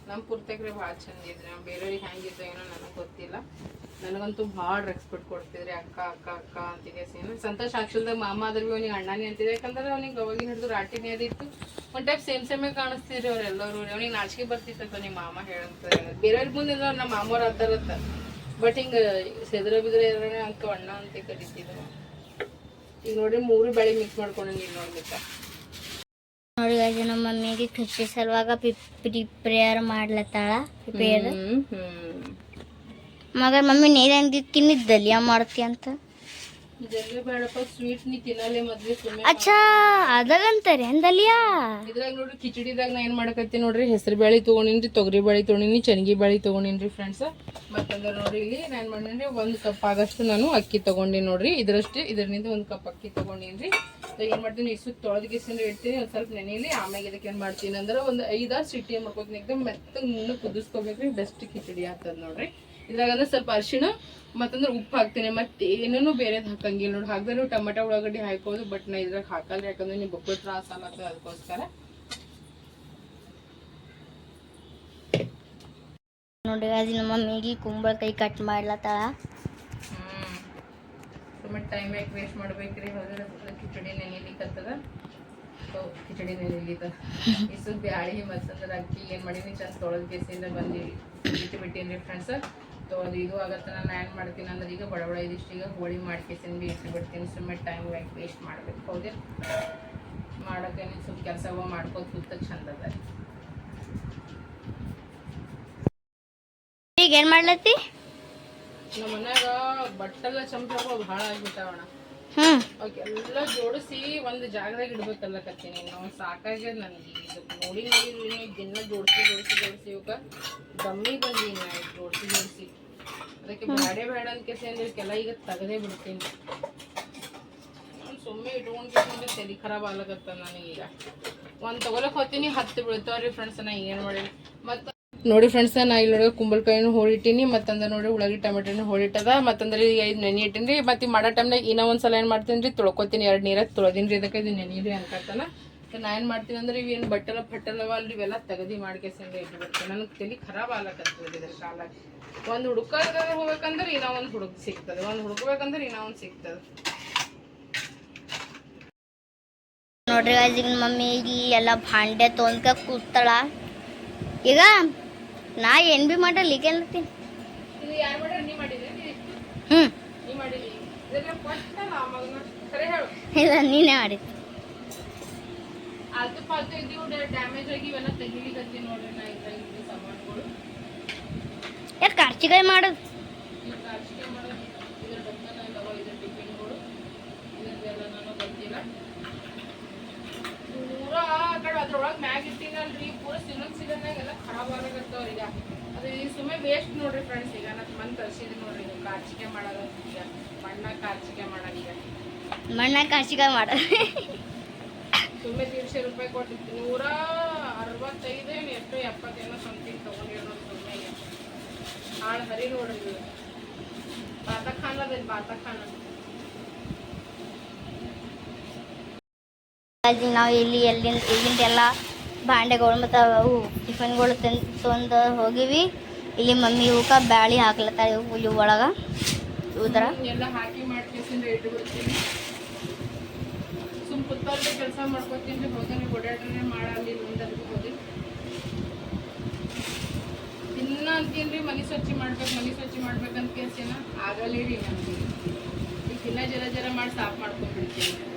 S1: ನಮ್ಮ ಪುರ್ತಕ್ರೆ ಭಾಳ ಚಂದ ಬೇರೆಯವ್ರಿಗೆ ಹೆಂಗಿದ್ದು ಏನೋ ನನಗೆ ಗೊತ್ತಿಲ್ಲ. ನನಗಂತೂ ಭಾಳ ರೆಸ್ಪೆಕ್ಟ್ ಕೊಡ್ತಿದ್ರಿ ಅಕ್ಕ ಅಕ್ಕ ಅಕ್ಕ ಅಂತಿಗೆ ಸೇನು ಸಂತೋಷ ಆಕ್ಷಲ್ದಾಗ ಮಾಮ ಆದ್ರೆ ಭೀ ಅವ್ನಿಗೆ ಅಣ್ಣನೇ ಅಂತಿದ್ದೆ ಯಾಕಂದ್ರೆ ಅವ್ನಿಗೆ ಅವಾಗಿನ ಹಿಡಿದು ರಾಟಿನೇ ಅದಿತ್ತು ಒಂದು ಟೈಪ್ ಸೇಮ್ ಸೇಮೇ ಕಾಣಿಸ್ತಿದ್ರಿ ಅವ್ರೆಲ್ಲರೂ ಅವ್ನಿಗೆ ನಾಚಿಕೆ ಬರ್ತಿತ್ತಂತ ನಿಮ್ಮ ಮಾಮ ಹೇಳಂತ ಬೇರೆಯವ್ರ ಮುಂದೆ ನಮ್ಮ ಮಾಮವ್ರು ಆತರತ್ತ ಬಟ್ ಹಿಂಗೆ ಸೆದ್ರ ಬಿದ್ರೆ ಇದ್ರೆ ಅಂತ ಅಣ್ಣ ಅಂತ ಕರಿತಿದ್ರು. ಈಗ ನೋಡ್ರಿ ಮೂರು ಬೆಳೆ ಮಿಕ್ಸ್ ಮಾಡ್ಕೊಂಡಂಗೆ ನೋಡ್ಬೇಕಾ?
S3: ನೋಡಿ ನೋಡಿದಾಗ ನಮ್ಮ ಮಮ್ಮಿಗೆ ಖುಷಿ ಸಲುವಾಗ ಪ್ರಿಪೇರ್ ಮಾಡ್ಲತ್ತಾಳ. ಪ್ರಿಪೇರ್
S1: ಹ್ಮ್.
S3: ಮಗ ಮಮ್ಮಿ ನೀರಂಗಿ ತಿನ್ನಿದ್ದಲ್ಲಿಯ ಮಾಡ್ತಿ ಅಂತ.
S1: ಜಲ್ದಿ ಬೇಡಪ್ಪ ಸ್ವೀಟ್ ನೀ ಮದ್ವೆ ಸುಮ್ಮನೆ
S3: ಅಚ್ಚಾ ದಲಿಯಾ?
S1: ಇದ್ರಾಗ ನೋಡ್ರಿ ಕಿಚಡಿದಾಗ ನಾ ಏನು ಮಾಡಕತ್ತಿ ನೋಡ್ರಿ ಹೆಸರು ಬ್ಯಾಳಿ ತೊಗೊಂಡಿನ್ರಿ ತೊಗರಿ ಬೇಳೆ ತೊಗೊಂಡಿನಿ ಚನ್ಗಿ ಬೇಳೆ ತೊಗೊಂಡಿನ್ರಿ ಫ್ರೆಂಡ್ಸ್ ಮತ್ತಂದ್ರೆ ನೋಡ್ರಿ ಇಲ್ಲಿ ನಾನು ಮಾಡೀನಿ ಒಂದು ಕಪ್ ಆಗಷ್ಟು ನಾನು ಅಕ್ಕಿ ತೊಗೊಂಡಿನಿ ನೋಡ್ರಿ. ಇದ್ರಷ್ಟೇ ಇದರಿಂದ ಒಂದು ಕಪ್ ಅಕ್ಕಿ ತೊಗೊಂಡಿನ್ರಿ. ಏನ್ ಮಾಡ್ತೀನಿ ಇಸು ತೊಳೆದ ಗಿಸಿಂದ ಇಡ್ತೀನಿ ಒಂದು ಸ್ವಲ್ಪ ನೆನೆಯಲ್ಲಿ ಆಮೇಲೆ ಇದಕ್ಕೆ ಏನ್ ಮಾಡ್ತೀನಿ ಅಂದ್ರೆ ಒಂದು ಐದಾರು ಸಿಟಿ ಮಾಡ್ಕೋತೀನಿ ಮೆತ್ತಗೆ ಮುನ್ನ ಕುದಿಸ್ಕೋಬೇಕ್ರಿ ಬೆಸ್ಟ್ ಕಿಚಡಿ ಆಗ್ತದ ನೋಡ್ರಿ. ಇದ್ರಾಗ ಅಂದ್ರೆ ಸ್ವಲ್ಪ ಅರ್ಶಿಣ ಮತ್ತಂದ್ರೆ ಉಪ್ಪು ಹಾಕ್ತೀನಿ. ಮತ್ತೆ ಏನೇನು ಬೇರೆದು ಹಾಕಂಗಿಲ್ಲ ನೋಡಿ. ಹಾಕಿದ್ರೆ ಟೊಮೆಟೊ ಉಳ್ಳಾಗಡ್ಡಿ ಹಾಕೋದು ಬಟ್ ನಾ ಇದ್ರಾಗ ಹಾಕಲ್ಲ ಯಾಕಂದ್ರೆ ನೀವು ಬೊಕ್ಕಳು ತ್ರಾಸ ಆಗತ್ತೆ ಅದಕ್ಕೋಸ್ಕರ
S3: ನೋಡಿ guys, ನಮ್ಮ ಮಮ್ಮಿಗೆ ಕುಂಬಳಕಾಯಿ ಕಟ್ ಮಾಡ್ಲತ್ತಾಳ.
S1: ಟೈಮ್ ಯಾಕೆ ವೇಸ್ಟ್ ಮಾಡ್ಬೇಕ್ರಿ? ಹೋದ್ರೆ ಕಿಚಡಿ ನೆನೆಲಿಕ್ಕತ್ತದ ಸೊ ಕಿಚಡಿ ನೆನಿಲಿದ ಇಸು ಬ್ಯಾಳಿ ಮತ್ತಂದ್ರೆ ಅಕ್ಕಿ ಏನು ಮಾಡೀನಿ? ಚಂದ ತೊಳೆದ ಕೇಸಿಂದ ಬಂದು ಬಿಟ್ಟು ಬಿಟ್ಟೀನಿ ಫ್ರೆಂಡ್ಸ್ ಸೊ ಅದು ಇದು ಆಗತ್ತೆ ನಾನು ಏನು ಮಾಡ್ತೀನಿ ಅಂದ್ರೆ ಈಗ ಬಡ ಬಡ ಇದಿಷ್ಟು. ಈಗ ಹೋಳಿ ಮಾಡ್ಕೇಸಿಂದ ಬಿ ಇಟ್ಟು ಬಿಡ್ತೀನಿ. ಸುಮ್ಮನೆ ಟೈಮ್ ವೇಸ್ಟ್ ಮಾಡಬೇಕು. ಹೌದೇ. ಮಾಡೋಕೆ ಸ್ವಲ್ಪ ಕೆಲಸ ಮಾಡ್ಕೋತ ಕೂತ ಚಂದ ಅದ.
S3: ಈಗ ಏನು ಮಾಡ್ಲತ್ತಿ?
S1: ನಮ್ಮ ಮನ್ಯಾಗ ಬಟ್ಟೆಲ್ಲ ಚಮಚಗಳು ಭಾಳ ಆಗಿಬಿಟ್ಟಾವಣ ಅವಕ್ಕೆಲ್ಲ ಜೋಡಿಸಿ ಒಂದು ಜಾಗದಾಗ ಇಡ್ಬೇಕಲ್ಲ ಕತ್ತೀನಿ ನಾವು ಸಾಕಾಗ್ಯದ ನನಗೆ ಇದು. ನೋಡಿ ನೋಡಿ ದಿನ ಜೋಡಿಸಿ ಜೋಡಿಸಿ ಜೋಡಿಸಿ ಇವಾಗ ದಮ್ಮಿ ಬಂದೀನಿ ನಾ ಜೋಡಿಸಿ ಜೋಡಿಸಿ. ಅದಕ್ಕೆ ಬೇಡ ಬೇಡ ಅಂತ ಇದಕ್ಕೆಲ್ಲ ಈಗ ತೆಗದೇ ಬಿಡ್ತೀನಿ. ಸುಮ್ಮನೆ ಇಟ್ಕೊಂಡು ತಲೆ ಖರಾಬ್ ಆಗ್ಲಕತ್ತ ನನಗೀಗ. ಒಂದು ತಗೊಳಕ್ ಹೋಗ್ತೀನಿ ಹತ್ತು ಬೀಳ್ತಾವ್ರಿ ಫ್ರೆಂಡ್ಸ್ ನಾ ಏನ್ ಮಾಡಿ ಮತ್ತು ನೋಡಿ ಫ್ರೆಂಡ್ಸ್ ನಾ ಇಲ್ಲಿ ನೋಡಿ ಕುಂಬಳಕಾಯಿನೂ ಹೋಳಿಟ್ಟಿನಿ ಮತ್ತಂದ್ರೆ ನೋಡಿ ಉಳ್ಳಾಗಿ ಟೊಮೆಟೊನು ಹೋಳಿಟ್ಟದ ಮತ್ತಂದ್ರೆ ಈಗ ನೆನೆ ಇಟ್ಟಿನಿ ರೀ ಮತ್ತು ಮಾಡೋ ಟೈಮ್ನಾಗ ಇನ್ನೂ ಒಂದು ಸಲ ಏನು ಮಾಡ್ತೀನಿ ರೀ ತೊಳ್ಕೊತೀನಿ, ಎರಡು ನೀರಾಗ ತೊಳೆದಿನಿ ರೀ ಇದಕ್ಕೆ ಇದು ನೆನೀರಿ ಅನ್ಕತ್ತಾನ ನಾ ಏನು ಮಾಡ್ತೀನಿ ಅಂದ್ರೆ ಇವೇನು ಬಟ್ಟಲ ಪಟ್ಟಲವ ಅಲ್ರಿ, ಇವೆಲ್ಲ ತೆಗದಿ ಮಾಡ್ಕೇಸಂದ್ರೆ ಇಟ್ಬಿಡ್ತೀನಿ ನನಗೆ ತಲೆ ಖರಾಬ್ ಆಗ್ಲಕತ್ತದ ಇದ್ರ ಕಾಲ ಒಂದು ಹುಡುಕಾಗ ಹೋಗ್ಬೇಕಂದ್ರೆ ಇನ್ನೂ ಒಂದು ಹುಡುಗ ಸಿಗ್ತದೆ. ಒಂದು ಹುಡುಕ್ಬೇಕಂದ್ರೆ ಇನ್ನೂ ಒಂದು ಸಿಗ್ತದೆ.
S3: ನೋಡ್ರಿ ಈಗ ಮಮ್ಮಿ ಎಲ್ಲ ಭಾಂಡೆ ತೊಂದ್ಕ ಕೂತಾಳ. ಈಗ ನಾ ಏನ್ ಬಿ ಮಾಡಲ್ಲ ಈಗ ಏನ್ತೀನಿ
S1: ಇದು ಯಾರು ಮಾಡ್ಯಾರ ನೀ ಮಾಡಿದ್ರೆ
S3: ಹ್ಮ್.
S1: ನೀ ಮಾಡಿದಿ. ಇದೆಲ್ಲ ಕೊಟ್ಟಲ್ಲ ಆ ಮಗನ. ಖರೆ ಹೇಳು.
S3: ಇಲ್ಲ ನೀನೇ ಮಾಡಿ
S1: ಆಲ್ತು ಫಾಲ್ತು ಇದ್ದೀವಿ ಡ್ಯಾಮೇಜ್ ಆಗಿ ಇವೆಲ್ಲ ನಾ
S3: ಮಾಡೋದು
S1: ಈ ಕಾಚಿಕೆ ಮಾಡೋದು ಇದ್ರ ಡಬ್ಬನ ಇದಾವ ಇದ್ರ ಟಿಫಿನ್ಗಳು ಇದೆಲ್ಲ ನನಗೆ ಗೊತ್ತಿಲ್ಲ ಪೂರ ಆ ಕಡೆ ಅದ್ರೊಳಗೆ ಮ್ಯಾಗ ಇಟ್ಟಿನಲ್ರಿ ಪೂರ ಸಿಲಕ್ ಸಿಗನ್ನಾಗ ಎಲ್ಲ ಖರಾಬ್ ಆಗಕತ್ತವ್ರ ಈಗ ಅದು ಈ ಸುಮ್ಮನೆ ವೇಸ್ಟ್ ನೋಡ್ರಿ ಫ್ರೆಂಡ್ಸ್ ಈಗ ನಾನು ಮಂದಿ ತರಿಸಿದ್ರಿ ನೋಡ್ರಿ ಇದು ಕಾರ್ಚಿಕೆ ಮಾಡೋದು ಈಗ ಮಣ್ಣ ಕಾಚಿಕೆ ಮಾಡೋದು ಈಗ.
S3: ಮಣ್ಣ ಖರ್ಚಿಗಾಯಿ ಮಾಡೋದು
S1: ಸುಮ್ಮನೆ ದೀಡ್ಶೆ ರೂಪಾಯಿ ಕೊಟ್ಟಿತ್ತು ನೂರ ಅರವತ್ತೈದೇನು ಎಷ್ಟು ಎಪ್ಪತ್ತೇನೋ ಸಮಥಿಂಗ್ ತೊಗೊಂಡಿರೋದು ಸುಮ್ಮನೆ ಹಾಳು ಹರಿ ನೋಡ್ರಿ ಬಾತಖಾನ ಬಾತ ಬಾತಖಾನ
S3: ಈಗ ನಾವು ಇಲ್ಲಿ ಎಲ್ಲಿಂದ ಇಲ್ಲಿಂದ ಎಲ್ಲ ಭಾಂಡೆಗಳು ಮತ್ತು ಅವು ಟಿಫನ್ಗಳು ತಂದು ತಂದು ಹೋಗಿವಿ. ಇಲ್ಲಿ ಮಮ್ಮಿ ಊಕ ಬ್ಯಾಳಿ ಹಾಕ್ಲತ್ತಾಳ ಇವು ಇವು ಒಳಗೆ.
S1: ಕುತ್ತಲ್ರಿ ಕೆಲಸ ಮಾಡ್ಕೊತೀನಿ ಹೋದ್ರೆ ಓಡಾಡ್ರೆ ಮುಂದಕ್ಕೆ ಹೋಗಿ ದಿನ ಅಂತೀನ್ರಿ, ಮನೆ ಸ್ವಚ್ಛ ಮಾಡ್ಬೇಕು, ಮನೆ ಸ್ವಚ್ಛ ಮಾಡ್ಬೇಕಂತ ಕೇಳ್ತೀನ. ಆಗಲ್ಲ ರೀ ನನಗೆ ಈಗ ದಿನ ಜರ ಜರ ಮಾಡಿ ಸಾಫ್ ಮಾಡ್ಕೊಂಡ್ಬಿಡ್ತೀನಿ.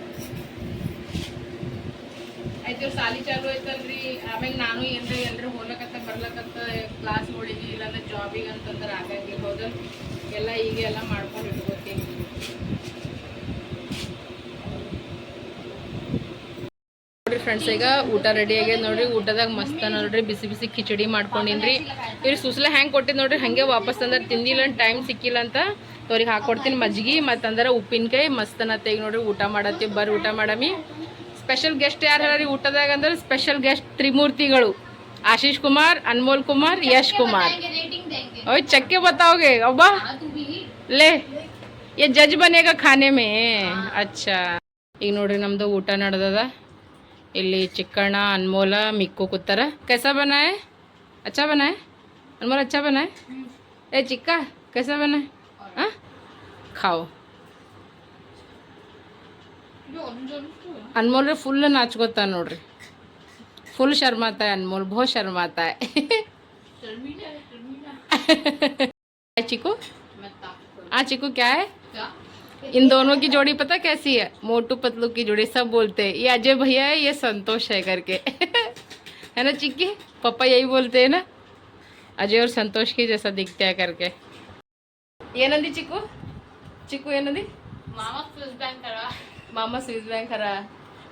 S1: ಆಯ್ತು ಸಾಲಿ ಚಾಲು ಐತಲ್ರಿ ಆಮೇಲೆ ನಾನು ಏನ್ರ ಎಲ್ರ ಹೋಗ್ಲಕತ್ತ, ಬರ್ಲಕತ್ತ ಕ್ಲಾಸ್ಗಳಿಗೆ ಇಲ್ಲಾಂದ್ರೆ ಜಾಬಿಗೆ ಅಂತಂದ್ರೆ ಆಗಂಗಿಲ್ಲ ಹೌದಲ್ ಎಲ್ಲ ಈಗ ಎಲ್ಲ ಮಾಡ್ಕೊಂಡು ಇಟ್ಕೋತೀನಿ. ಫ್ರೆಂಡ್ಸ್ ಈಗ ಊಟ ರೆಡಿ ಆಗ್ಯದ ನೋಡ್ರಿ, ಊಟದಾಗ ಮಸ್ತ್ ನೋಡ್ರಿ, ಬಿಸಿ ಬಿಸಿ ಕಿಚಡಿ ಮಾಡ್ಕೊಂಡಿನ್ರಿ. ಇವ್ರು ಸುಸ್ಲ ಹೆಂಗೆ ಕೊಟ್ಟಿದ್ ನೋಡ್ರಿ, ಹಂಗೆ ವಾಪಸ್ ತಂದ್ರೆ, ತಿಂದಿಲ್ಲ ಟೈಮ್ ಸಿಕ್ಕಿಲ್ಲ ಅಂತ ಅವ್ರಿಗೆ ಹಾಕೊಡ್ತೀನಿ ಮಜ್ಜಿಗೆ, ಮತ್ತಂದ್ರೆ ಉಪ್ಪಿನಕಾಯಿ ಮಸ್ತ್ ಅನ್ನತ್ತೆ ಈಗ ನೋಡ್ರಿ, ಊಟ ಮಾಡತ್ತೀವಿ, ಬರ್ರಿ ಊಟ ಮಾಡಮಿ. ಸ್ಪೆಷಲ್ ಗೆಸ್ಟ್ ಯಾರು ಹೇಳ್ರಿ ಊಟದಾಗ ಅಂದ್ರೆ ಸ್ಪೆಷಲ್ ಗೆಸ್ಟ್ ತ್ರಿಮೂರ್ತಿಗಳು ಆಶೀಶ್ ಕುಮಾರ್ ಅನ್ಮೋಲ್ ಕುಮಾರ್ ಯಶ್ ಕುಮಾರ್ ओए चक्के बताओगे अब्बा ले ये जज बनेगा खाने में अच्छा ಈಗ ನೋಡ್ರಿ ನಮ್ದು ಊಟ ನಡೆದದ ಇಲ್ಲಿ ಚಿಕ್ಕಣ್ಣ ಅನ್ಮೋಲ ಮಿಕ್ಕು ಕೂತಾರ कैसा बनाए अच्छा बनाए अनमोल अच्छा बनाए ए चिक्का कैसा बनाए हाँ खाओ ಅನ್ಮೋಲ್ ಫುಲ್ ನಾಚ್ಕೋತ ನೋಡ್ರಿ ಫುಲ್ ಶರ್ಮಾತ है अनमोल बहुत शर्माता है है चिकू हाँ चिकू क्या है इन दोनों की जोड़ी पता कैसी है मोटू पतलू की जोड़ी सब बोलते हैं ये अजय भैया है ये संतोष है करके है ना चिक्की पापा यही बोलते हैं ना अजय और संतोष की जैसा दिखते हैं करके ये नंदी चिकू ಚಿಕ್ಕು ಏನದಿ ಮಾಮ ಸ್ವಿಸ್ ಬ್ಯಾಂಕ್ ಅರ ಮಾಮ ಸ್ವಿಸ್ ಬ್ಯಾಂಕ್ ಹರ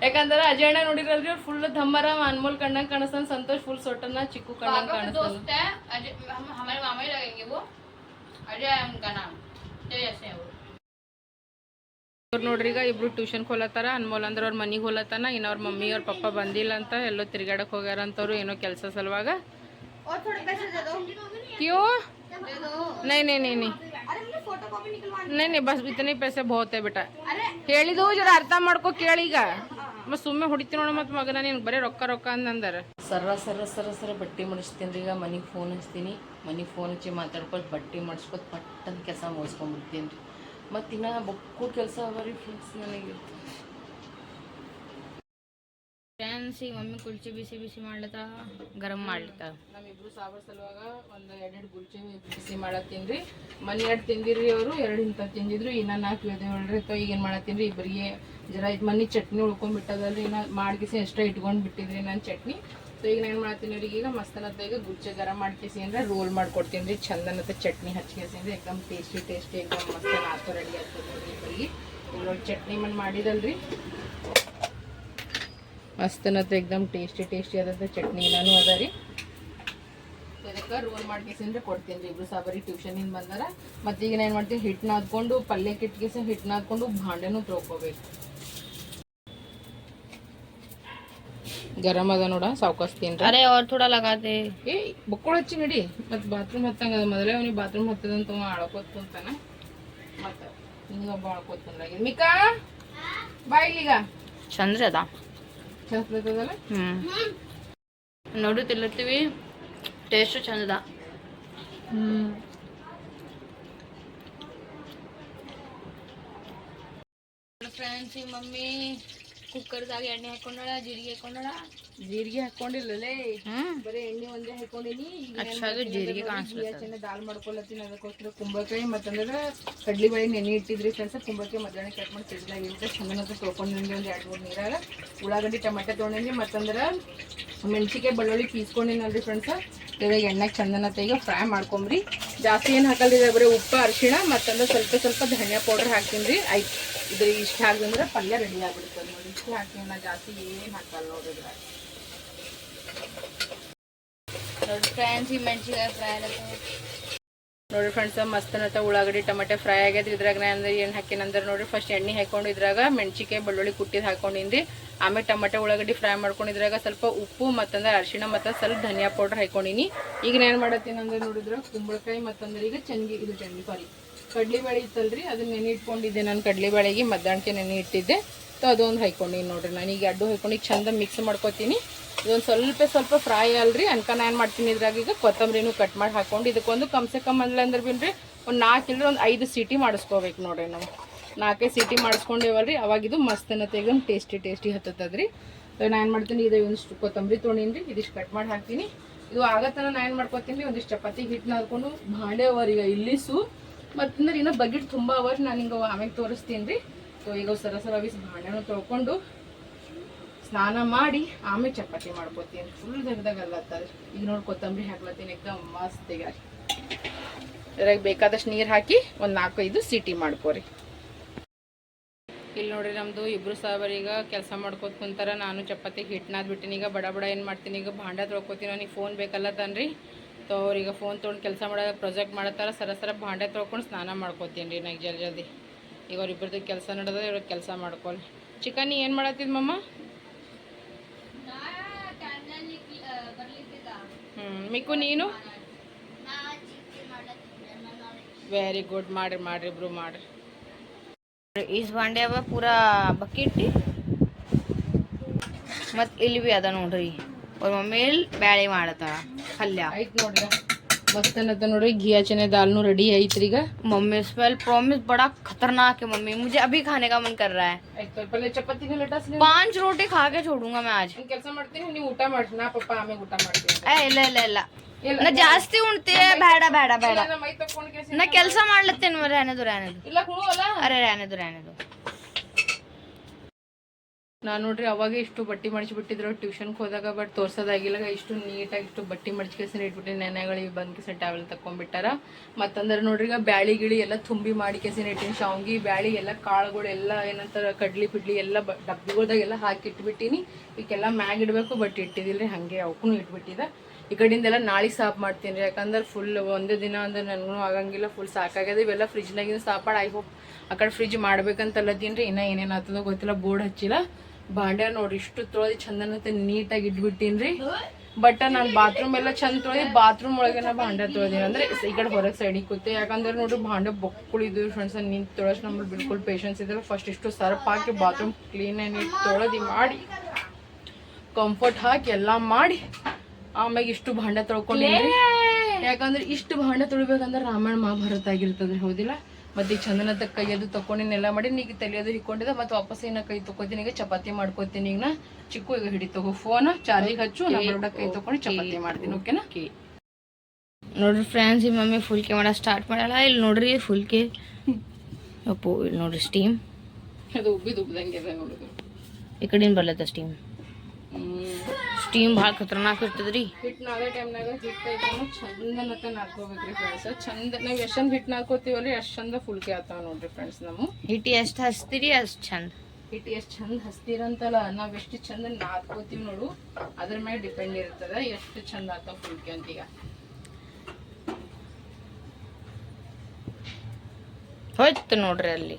S1: ಯಾಕಂದ್ರೆ ಅಜಯ್ ಅಣ್ಣ ನೋಡಿರಲ್ರಿ ಅವ್ರು ಫುಲ್ ಧಮ್ಮರ ಅನ್ಮೋಲ್ ಕಣ್ಣಂಗ್ ಕಾಣಿಸ್ತಾನ ಸಂತೋಷ್ ಫುಲ್ ಸೊಟ್ಟನ ಚಿಕ್ಕು ಕಣ್ಣಂಗ್ ಕಾಣಿಸ್ತಾನ. ಇವ್ರು ನೋಡ್ರಿ ಈಗ ಇಬ್ರು ಟ್ಯೂಷನ್ ಹೋಲತ್ತಾರ ಅನ್ಮೋಲ್ ಅಂದ್ರೆ ಅವ್ರ ಮನೆಗೆ ಹೋಲತ್ತಾನ ಇನ್ನು ಅವ್ರ ಮಮ್ಮಿ ಅವ್ರ ಪಪ್ಪ ಬಂದಿಲ್ಲ ಅಂತ ಎಲ್ಲೋ ತಿರ್ಗಾಡಕ್ ಹೋಗ್ಯಾರ ಅಂತವ್ರು ಏನೋ ಕೆಲಸ ಸಲುವಾಗ.
S4: ಕ್ಯೂ
S1: ನೈ
S4: ನೈ ನೈ.
S1: नहीं नहीं नहीं नहीं
S4: अरे मुझे फोटो कॉपी निकलवा
S1: नहीं नहीं बस इतने पैसे बहुत है बेटा
S4: अरे
S1: ಹೇಳಿದು ಜರ ಅರ್ಥ ಮಾಡ್ಕೊ ಕೇಳೀಗ ಮತ್ತೆ ಸುಮ್ಮನೆ ಹೊಡಿತೀನಿ ನೋಡ ಮತ್ತೆ ಮಗನ ನೀನು ಬರೀ ರೊಕ್ಕ ರೊಕ್ಕ ಅಂದಂದಾರ ಸರ ಸರ ಸರ ಸರ ಬಟ್ಟೆ ಮಾಡಿಸ್ತೀನಿ ರೀ ಈಗ ಮನೆಗೆ ಫೋನ್ ಹಚ್ತೀನಿ ಮನೆಗೆ ಫೋನ್ ಹಚ್ಚಿ ಮಾತಾಡ್ಕೊತ ಬಟ್ಟೆ ಮಾಡಿಸ್ಕೊತ ಪಟ್ಟಂತ ಕೆಲಸ ಮುಗಿಸ್ಕೊಂಡ್ಬಿಡ್ತೀನಿ ರೀ ಮತ್ತು ಇನ್ನ ಬೊಕ್ಕು ಕೆಲಸ ಅವ ರೀ ಫ್ರೆಂಡ್ಸ್ ನನಗೆ
S3: ಈಗ ಮಮ್ಮಿ ಕುಲ್ಚಿ ಬಿಸಿ ಬಿಸಿ ಮಾಡ್ಲತ್ತ? ಗರಂ ಮಾಡ್ಲತ್ತ?
S1: ನಮ್ಮಿಬ್ರು ಸಾಬರ್ ಸಲುವಾಗ ಒಂದು ಎರಡೆರಡು ಕುಲ್ಚಿ ಬಿಸಿ ಮಾಡತ್ತೀನಿ ರೀ ಮನೆ ಎರಡು ತಿಂದಿರಿ ಅವರು, ಎರಡು ಇಂಥ ತಿಂದಿದ್ರು. ಇನ್ನ ನಾಲ್ಕು ಇದೆ ಹೇಳ್ರಿ ಅಥವಾ ಈಗ ಏನು ಮಾಡತ್ತೀನಿ ಇಬ್ಬರಿಗೆ ಜರ ಇದು ಮನೆ ಚಟ್ನಿ ಉಳ್ಕೊಂಡ್ಬಿಟ್ಟದಲ್ರಿ. ಇನ್ನ ಮಾಡ್ಕಿಸಿ ಎಷ್ಟ ಇಟ್ಕೊಂಡು ಬಿಟ್ಟಿದ್ರಿ ನಾನು ಚಟ್ನಿ. ಸೊ ಈಗ ಏನು ಮಾಡ್ತೀನಿ ಅವ್ರಿಗೆ ಈಗ ಮಸ್ತನತ್ತಾಗ ಗುಜ್ಜೆ ಗರಂ ಮಾಡ್ಕೇಸಿ ಅಂದ್ರೆ ರೋಲ್ ಮಾಡ್ಕೊಡ್ತೀನಿ ರೀ ಚಂದನತ್ತ ಚಟ್ನಿ ಹಚ್ಕೇಸಿ ಅಂದ್ರೆ ಎಕ್ದಮ್ ಟೇಸ್ಟಿ ಟೇಸ್ಟಿ, ಎಕ್ದಮ್ ಮಸ್ತ್ ರೆಡಿ ಆಗ್ತದೆ ಇಬ್ಬರಿಗೆ ಚಟ್ನಿ ಮನ್ ಮಾಡಿದಲ್ರಿ. ಮಸ್ತ್ ಅನ್ನೋದು ಎಕ್ದಮ್ ಟೇಸ್ಟಿ ಟೇಸ್ಟಿ ಆದಂಥ ಚಟ್ನಿ ಎಲ್ಲನೂ ಅದ ರೀ. ಅದಕ್ಕೆ ರೋಲ್ ಮಾಡ್ಕೇಸಂದ್ರೆ ಕೊಡ್ತೀನಿ ರೀ ಇಬ್ರು ಸಾಬರಿ ಟ್ಯೂಷನಿಂದ ಬಂದಾರ. ಮತ್ತೆ ಈಗ ಏನು ಮಾಡ್ತೀನಿ ಹಿಟ್ಟು ನಾದ್ಕೊಂಡು ಪಲ್ಯ ಇಟ್ಕೇಸ ಹಿಟ್ಟನ್ನ ನಾದ್ಕೊಂಡು ಭಾಂಡೆನೂ ತೊಳ್ಕೊಬೇಕು. ಗರಂ ಅದ ನೋಡ ಸಾವ್ಕಸ್ತೀನಿ
S4: ಅರೆ ಲಗಾದೆ.
S1: ಏ ಬುಕ್ಕೊಳ ಹಚ್ಚಿ ನಡಿ. ಬಾತ್ರೂಮ್ ಹತ್ತಂಗ ಮೊದಲೇ ಅವ್ನಿಗೆ ಬಾತ್ರೂಮ್ ಹತ್ತದಂತ ಅವ ಕುಂತಾನ. ಮತ್ತು ಹಿಂಗ ಒಬ್ಬ ಆಳ್ಕೋತ ಕುಂದ್ರಾಗಿದೆ. ಮಿಕಾ ಬಾಯ್ ಈಗ
S4: ಚಂದ್ರ
S1: ಚಂದ
S4: ತಿನ್ನತ್ತೀವಿ ಟೇಸ್ಟ್ ಚಂದದ.
S1: ಹ್ಮ್.
S4: ಫ್ರೆಂಡ್ಸ್ ಈ ಮಮ್ಮಿ ಕುಕ್ಕರ್ದಾಗ ಎಣ್ಣೆ ಹಾಕೊಂಡಳ ಜೀರಿಗೆ ಹಾಕೊಂಡಳ?
S1: ಜೀರಿಗೆ ಹಾಕೊಂಡಿಲ್ಲಲೇ ಬರೀ ಎಣ್ಣೆ ಒಂದೇ ಹಾಕೊಂಡಿನಿ.
S4: ಜೀರಿಗೆ
S1: ಚೆನ್ನಾಗಿ. ದಾಲ್ ಮಾಡ್ಕೊಳತ್ತೀನಿ. ಅದಕ್ಕೋಸ್ಕರ ಕುಂಬಳಕಾಯಿ ಮತ್ತಂದ್ರೆ ಕಡ್ಲಿ ಬಳಿ ನೆನೆ ಇಟ್ಟಿದ್ರಿ ಫ್ರೆಂಡ್ಸ್. ಕುಂಬಳಕಾಯಿ ಮಧ್ಯಾಹ್ನ ಕಟ್ ಮಾಡಿ ಇಟ್ಟು ಚಂದನ ತೊಳ್ಕೊಂಡಿನಿ ಒಂದು ಎರಡು ಮೂರು ನೀರಾಗ. ಉಳ್ಳಾಗಡ್ಡಿ ಟೊಮೆಟೊ ತೊಗೊಂಡಿನಿ ಮತ್ತಂದ್ರೆ ಮೆಣಸಿಕಾಯಿ ಬೆಳ್ಳುಳ್ಳಿ ಪೀಸ್ಕೊಂಡಿನಲ್ರಿ ಫ್ರೆಂಡ್ಸ್. ಇವಾಗ ಎಣ್ಣೆ ಚಂದನ ತೆಗೆ ಫ್ರೈ ಮಾಡ್ಕೊಂಬ್ರಿ. ಜಾಸ್ತಿ ಏನು ಹಾಕಲ್ರಿ ಬರೀ ಉಪ್ಪು ಅರಿಶಿಣ ಮತ್ತಂದ್ರೆ ಸ್ವಲ್ಪ ಸ್ವಲ್ಪ ಧನಿಯಾ ಪೌಡರ್ ಹಾಕ್ತೀನಿ ರೀ. ಆಯ್ತು. ಇದ್ರ ಇಷ್ಟ ಹಾಕಿದ್ರೆ ಪಲ್ಯ ರೆಡಿ ಆಗ್ಬಿಡ್ತದೆ ನೋಡಿ. ಇಷ್ಟು ಹಾಕಿ ನಾ ಜಾಸ್ತಿ ಏನು ಹಾಕಲ್ಲ ನೋಡಿದ್ರೆ
S4: ನೋಡಿ ಫ್ರೆಂಡ್ಸ್ ಈ ಮೆಣಸಿನ್ಕಾಯಿ ಫ್ರೈ
S1: ನೋಡ್ರಿ ಫ್ರೆಂಡ್ಸ್ ಮಸ್ತ್ ಉಳ್ಳಾಗಡ್ಡಿ, ಟೊಮೆಟೊ ಫ್ರೈ ಆಗ್ಯದ್ರಿ ಇದ್ರಾಗ. ನಾ ಅಂದ್ರೆ ಏನು ಹಾಕಿನಂದ್ರೆ ನೋಡ್ರಿ ಫಸ್ಟ್ ಎಣ್ಣೆ ಹಾಕೊಂಡು ಇದ್ರಾಗ ಮೆಣಸಿಕಾಯಿ ಬೆಳ್ಳುಳ್ಳಿ ಕುಟ್ಟಿದ್ ಹಾಕೊಂಡಿಂದ್ರಿ ಆಮೇಲೆ ಟೊಮೆಟೊ, ಉಳ್ಳಾಗಡ್ಡಿ ಫ್ರೈ ಮಾಡ್ಕೊಂಡಿದ್ರಾಗ ಸ್ವಲ್ಪ ಉಪ್ಪು ಮತ್ತಂದ್ರೆ ಅರಿಶಿಣ ಮತ್ತು ಸ್ವಲ್ಪ ಧನಿಯಾ ಪೌಡರ್ ಹಾಕೊಂಡಿನಿ. ಈಗ ನಾನು ಮಾಡತ್ತೀನಿ ಅಂದ್ರೆ ನೋಡಿದ್ರೆ ಕುಂಬಳಕಾಯಿ ಮತ್ತಂದ್ರೆ ಈಗ ಚಂಗಿ ಇದು ಚಂಗಿ ಸಾರಿ ಕಡ್ಲಿ ಬೇಳೆ ಇತ್ತಲ್ರಿ, ಅದನ್ನ ನೆನೆ ಇಟ್ಕೊಂಡಿದ್ದೆ ನಾನು ಕಡ್ಲಿ ಬೇಳೆಗೆ, ಮಧ್ಯಾಹ್ನಕ್ಕೆ ನೆನೆ ಇಟ್ಟಿದ್ದೆ ಸೊ, ಅದೊಂದು ಹಾಕೊಂಡಿನಿ ನೋಡ್ರಿ ನಾನು. ಈಗ ಅಡ್ಡು ಹಾಕೊಂಡು ಚಂದ ಮಿಕ್ಸ್ ಮಾಡ್ಕೊತೀನಿ. ಇದೊಂದು ಸ್ವಲ್ಪ ಸ್ವಲ್ಪ ಫ್ರೈ ಅಲ್ರಿ ಅನ್ಕ ನಾನು ಏನು ಮಾಡ್ತೀನಿ ಇದ್ರಾಗ ಈಗ? ಕೊತ್ತಂಬರಿನೂ ಕಟ್ ಮಾಡಿ ಹಾಕೊಂಡು, ಇದಕ್ಕೊಂದು ಕಮ್ಸೆ ಕಮ್ ಅಂದ್ಲ ಅಂದ್ರೆ ಬಿನ್ರಿ ಒಂದು ನಾಲ್ಕು ಇಲ್ಲ ಒಂದು ಐದು ಸೀಟಿ ಮಾಡಿಸ್ಕೋಬೇಕು ನೋಡ್ರಿ ನಾವು. ನಾಲ್ಕೇ ಸೀಟಿ ಮಾಡಿಸ್ಕೊಂಡೇವಲ್ರಿ, ಅವಾಗ ಇದು ಮಸ್ತ್ ಅನ್ನತ್ತೆ ಟೇಸ್ಟಿ ಟೇಸ್ಟಿ ಹತ್ತದ್ರಿ ನಾನು ಏನು ಮಾಡ್ತೀನಿ, ಇದು ಒಂದಿಷ್ಟು ಕೊತ್ತಂಬರಿ ತೊಗೊಂಡಿನಿ ಇದಿಷ್ಟು ಕಟ್ ಮಾಡಿ ಹಾಕ್ತೀನಿ. ಇದು ಆಗತ್ತನ ನಾನು ಏನು ಮಾಡ್ಕೊತೀನಿ, ಒಂದಿಷ್ಟು ಚಪಾತಿ ಹಿಟ್ಟು ನಾದ್ಕೊಂಡು ಭಾಂಡೆ ಅವರಿಗೆ ಇಲ್ಲಿಸು. ಮತ್ತಂದ್ರೆ ಇನ್ನೂ ಬಕೆಟ್ ತುಂಬ ಅವರ್ ನಾನು ಹಿಂಗೆ ಆಮೇಲೆ ತೋರಿಸ್ತೀನಿ ರೀ ಸೊ ಈಗ ಸರ ಸರ ಅವಿಸ್ ಭಾಂಡೆನೂ ತೊಳ್ಕೊಂಡು ಸ್ನಾನ ಮಾಡಿ ಆಮೇಲೆ ಚಪಾತಿ ಮಾಡ್ಕೊತೀನಿ. ಫುಲ್ ದಗದಾಗಲ್ಲತ್ತದ ಈಗ ನೋಡಿ ಕೊತ್ತಂಬರಿ ಹಾಕ್ಲತ್ತೀನಿ ಎಕ್ದಮ್ ಮಸ್ತ್ ಈಗ. ಇದ್ರಾಗ ಬೇಕಾದಷ್ಟು ನೀರು ಹಾಕಿ ಒಂದು ನಾಲ್ಕೈದು ಸೀಟಿ ಮಾಡ್ಕೋರಿ. ಇಲ್ಲಿ ನೋಡ್ರಿ ನಮ್ಮದು ಇಬ್ರು ಸಾವಿರ ಈಗ ಕೆಲಸ ಮಾಡ್ಕೋತ ಕುಂತಾರ. ನಾನು ಚಪಾತಿ ಹಿಟ್ಟನಾದ್ಬಿಟ್ಟಿನಿ ಬಿಟ್ಟಿನಿ. ಈಗ ಬಡ ಬಡ ಏನು ಮಾಡ್ತೀನಿ? ಈಗ ಭಾಂಡ ತೊಳ್ಕೋತೀನಿ? ನನಗೆ ಫೋನ್ ಬೇಕಲ್ಲ ತನ್ರಿ. ಸೊ ಅವ್ರೀಗ ಫೋನ್ ತೊಗೊಂಡು ಕೆಲಸ ಮಾಡೋ ಪ್ರೊಜೆಕ್ಟ್ ಮಾಡತ್ತಾರ, ಸರ ಸರ ಭಾಂಡೆ ತೊಳ್ಕೊಂಡು ಸ್ನಾನ ಮಾಡ್ಕೋತೀನಿ ರೀ ನನಗೆ ಜಲ್ದಿ ಜಲ್ದಿ. ಈಗ ಅವ್ರಿಬ್ಬರದ್ದು ಕೆಲಸ ನಡೆದ ಇವ್ರಿಗೆ ಕೆಲಸ ಮಾಡ್ಕೊಳ್ಳಿ ಚಿಕನ್ ಏನು ಮಾಡತ್ತಿದ್ ಮಮ್ಮ? ಹ್ಞೂ ಮಿಕ್ಕು ನೀನು? ವೆರಿ ಗುಡ್ ಮಾಡ್ರಿ ಮಾಡ್ರಿ ಇಬ್ರು, ಮಾಡ್ರಿ.
S4: ಭಾಂಡೆ ಅವ ಪೂರಾ ಬಕೆಟ್ ಮತ್ತು ಇಲ್ಲಿ ಬಿ ಅದ ನೋಡ್ರಿ. ಅವ್ರ ಮಮ್ಮಿ ಬ್ಯಾಳೆ ಮಾಡತ್ತಾಳ. ಪಲ್ಯ
S1: ಆಯ್ತು ನೋಡ್ರಿ ಮಸ್ತ್ ಅನ್ನತ್ತ ನೋಡ್ರಿ ಘೀ ಚನೆ ದಾಲ್ನು ರೆಡಿ ಐತ್ರಿ ಈಗ
S4: मम्मी स्मेल प्रॉमिस बड़ा खतरनाक है मम्मी मुझे अभी खाने का मन कर रहा है
S1: ಆಯ್ತು ಪಲ್ಲೆ ಚಪಾತಿಗೆ ಲಟಾಸ್ಲಿ
S4: पांच रोटी खा के छोड़ूंगा मैं आज
S1: ಕೆಲಸ ಮಾಡ್ತೀನಿ ನೀವು ಊಟ ಮಾಡ್ರಿ ನಾ ಪಪ್ಪ ಆಮೇಲೆ ಊಟ ಮಾಡ್ತೀನಿ
S4: ಏ ಇಲ್ಲ ಇಲ್ಲ ಇಲ್ಲ
S1: ಇಲ್ಲ,
S4: ನಾ ಜಾಸ್ತಿ ಉಣ್ತೀಯ ಬೇಡ ಬೇಡ ಬೇಡ
S1: ಇಲ್ಲ, ಮೈ ತಕೊಂಡ್ ಕೇಸಿ
S4: ನಾ ಕೆಲಸ ಮಾಡ್ಲತ್ತೇನೆ ರ್ಯಾನದು ರ್ಯಾನದು
S1: ಇಲ್ಲ ಕುಣು ಅಲ್ಲ
S4: ಅರೆ ರ್ಯಾನದು ರ್ಯಾನದು
S1: ನಾನು ನೋಡ್ರಿ ಅವಾಗ ಇಷ್ಟು ಬಟ್ಟಿ ಮಡಿಸ್ಬಿಟ್ಟಿದ್ರು ಟ್ಯೂಷನ್ಗೆ ಹೋದಾಗ, ಬಟ್ ತೋರ್ಸೋದಾಗಿಲ್ಲ. ಇಷ್ಟು ನೀಟಾಗಿ ಇಷ್ಟು ಬಟ್ಟಿ ಮಡಿಸ್ಕೇಸಿನ ಇಟ್ಬಿಟ್ಟು ನೆನೆಗಳಿಗೆ ಬಂದು ಕೇಸ ಟ್ಯಾವೆಲ್ ತಕೊಂಡ್ಬಿಟ್ಟಾರ ಮತ್ತಂದ್ರೆ ನೋಡ್ರಿ ಈಗ ಬ್ಯಾಳಿ ಗಿಳಿ ಎಲ್ಲ ತುಂಬಿ ಮಾಡಿ ಕೇಸಿನ ಇಟ್ಟಿನಿ. ಶಾವ್ಗಿ ಬ್ಯಾಳಿ ಎಲ್ಲ ಕಾಳುಗಳು ಎಲ್ಲ ಏನಂತಾರೆ ಕಡ್ಲಿ ಪಿಡ್ಲಿ ಎಲ್ಲ ಬ ಡಬ್ಬಿಗಳ್ದಾಗ ಎಲ್ಲ ಹಾಕಿ ಇಟ್ಬಿಟ್ಟಿನಿ ಈಗೆಲ್ಲ ಮ್ಯಾಗ ಇಡಬೇಕು, ಬಟ್ ಇಟ್ಟಿದಿಲ್ರಿ, ಹಾಗೆ ಅವಕ್ಕೂ ಇಟ್ಬಿಟ್ಟಿದ. ಈ ಕಡೆಯಿಂದೆಲ್ಲ ನಾಳೆ ಸಾಫ್ ಮಾಡ್ತೀನಿ ರೀ ಯಾಕಂದ್ರೆ ಫುಲ್ ಒಂದೇ ದಿನ ಅಂದ್ರೆ ನನಗೂ ಆಗಂಗಿಲ್ಲ ಫುಲ್ ಸಾಕಾಗ್ಯದ. ಇವೆಲ್ಲ ಫ್ರಿಜ್ನಾಗಿನ ಸಾಪಾಡು ಐ ಹೋಪ್ ಆ ಕಡೆ ಫ್ರಿಜ್ ಮಾಡ್ಬೇಕಂತಲ್ಲದೀನಿ ರೀ ಇನ್ನೂ ಏನೇನು ಆಗ್ತದೋ ಗೊತ್ತಿಲ್ಲ, ಬೋರ್ಡ್ ಹಚ್ಚಿಲ್ಲ. ಬಾಂಡ್ಯ ನೋಡ್ರಿ ಇಷ್ಟು ತೊಳೆದು ಚಂದನತೆ ನೀಟಾಗಿ ಇಟ್ಬಿಟ್ಟೀನಿ ರೀ ಬಟ್ ನಾನು ಬಾತ್ರೂಮ್ ಎಲ್ಲ ಚಂದ ತೊಳೆದು ಬಾತ್ರೂಮ್ ಒಳಗೆ ನಾ ಭಾಂಡೆ ತೊಳೆದಿನ. ಅಂದ್ರೆ ಈ ಕಡೆ ಹೊರಗೆ ಸೈಡಿಗೆ ಕೂತೆ. ಯಾಕಂದ್ರೆ ನೋಡ್ರಿ ಭಾಂಡೆ ಬೊಕ್ಕುಳಿದ್ದು ಫ್ರೆಂಡ್ಸ್ ನಿಂತು ತೊಳಸ್ ನಮ್ಮಲ್ಲಿ ಬಿಲ್ಕುಲ್ ಪೇಷನ್ಸ್ ಇದ್ರೆ ಫಸ್ಟ್ ಇಷ್ಟು ಸರ್ಪ್ ಹಾಕಿ ಬಾತ್ರೂಮ್ ಕ್ಲೀನ್ ಕ್ಲೀನಾಗಿ ತೊಳೆದು ಮಾಡಿ ಕಂಫರ್ಟ್ ಹಾಕಿ ಎಲ್ಲ ಮಾಡಿ ಆಮ್ಯಾಗ ಇಷ್ಟು ಭಾಂಡೆ ತೊಳ್ಕೊಂಡಿದ್ರಿ ಯಾಕಂದ್ರೆ ಇಷ್ಟು ಭಾಂಡೆ ತೊಳಿಬೇಕಂದ್ರೆ ರಾಮಾಯಣ ಮಹಾಭಾರತ ಆಗಿರ್ತದ್ರಿ ಹೌದಿಲ್ಲ? ಮತ್ತೆ ಚಂದನದ ಕೈಯದು ತಕೊಂಡಿನೆಲ್ಲ ಮಾಡಿ ಈಗ ತಲೆಯದು ಹಿಕೊಂಡಿದ ಮತ್ತೆ ವಾಪಸ್ ಏನ ಕೈ ತಕೊತೀನಿ ಈಗ ಚಪಾತಿ ಮಾಡ್ಕೋತೀನಿ. ಈಗ ನಾ ಚಿಕ್ಕು ಈಗ ಹಿಡಿ ತಗೋ. ಫೋನ್ ಚಾರ್ಜಿಗೆ ಹಚ್ಚು ಕೈ ತಕೊಂಡು ಚಪಾತಿ ಮಾಡ್ತೀನಿ ಓಕೆನಾ
S4: ನೋಡ್ರಿ ಫ್ರೆಂಡ್ಸ್ ಈ ಮಮ್ಮಿ ಫುಲ್ಕೆ ಮಾಡ ಸ್ಟಾರ್ಟ್ ಮಾಡಲ್ಲ ಇಲ್ಲಿ ನೋಡ್ರಿ ಫುಲ್ಕೆ ಅಪ್ಪು ಇಲ್ಲಿ ನೋಡ್ರಿ ಸ್ಟೀಮ್
S1: ಅದು ಉಬ್ಬಿದು ಉಬ್ಬಿದಂಗೆ
S4: ಈ ಕಡೆ ಬರ್ಲತ್ತ ಸ್ಟೀಮ್ ಸ್ಟೀಮ್ ಭಾಳ ಖತರ್ನಾಕ್ ಇರ್ತದ್ರಿ.
S1: ಹಿಟ್ಟು ನಾವೇ ಟೈಮ್ನಾಗ ಹಿಟ್ಟು ಐತನು ಮತ್ತೆ ನಾದ್ಕೋಬೇಕ್ರಿ ಫ್ರೆಂಡ್ಸ್ ಚಂದ ನಾವು ಚಂದ ಹಿಟ್ಟು ನಾದ್ಕೋತೀವಲ್ರಿ ಎಷ್ಟು ಚಂದ ಫುಲ್ಕೆ ಆತಾವ ನೋಡ್ರಿ ಫ್ರೆಂಡ್ಸ್ ನಮ್ಮ
S4: ಹಿಟ್ ಎಷ್ಟು ಹಚ್ತೀರಿ ಅಷ್ಟು ಚಂದ.
S1: ಹಿಟ್ ಎಷ್ಟು ಚಂದ ಹಸ್ತಿರಂತಲ್ಲ ನಾವ್ ಎಷ್ಟು ಚಂದ ನಾದ್ಕೋತೀವಿ ನೋಡು. ಅದ್ರ ಮೇಲೆ ಡಿಪೆಂಡ್ ಇರ್ತದ ಎಷ್ಟು ಚಂದ ಆತಾವ ಫುಲ್ಕೆ ಅಂತ ಈಗ
S4: ಹೋಯ್ತು ನೋಡ್ರಿ ಅಲ್ಲಿ.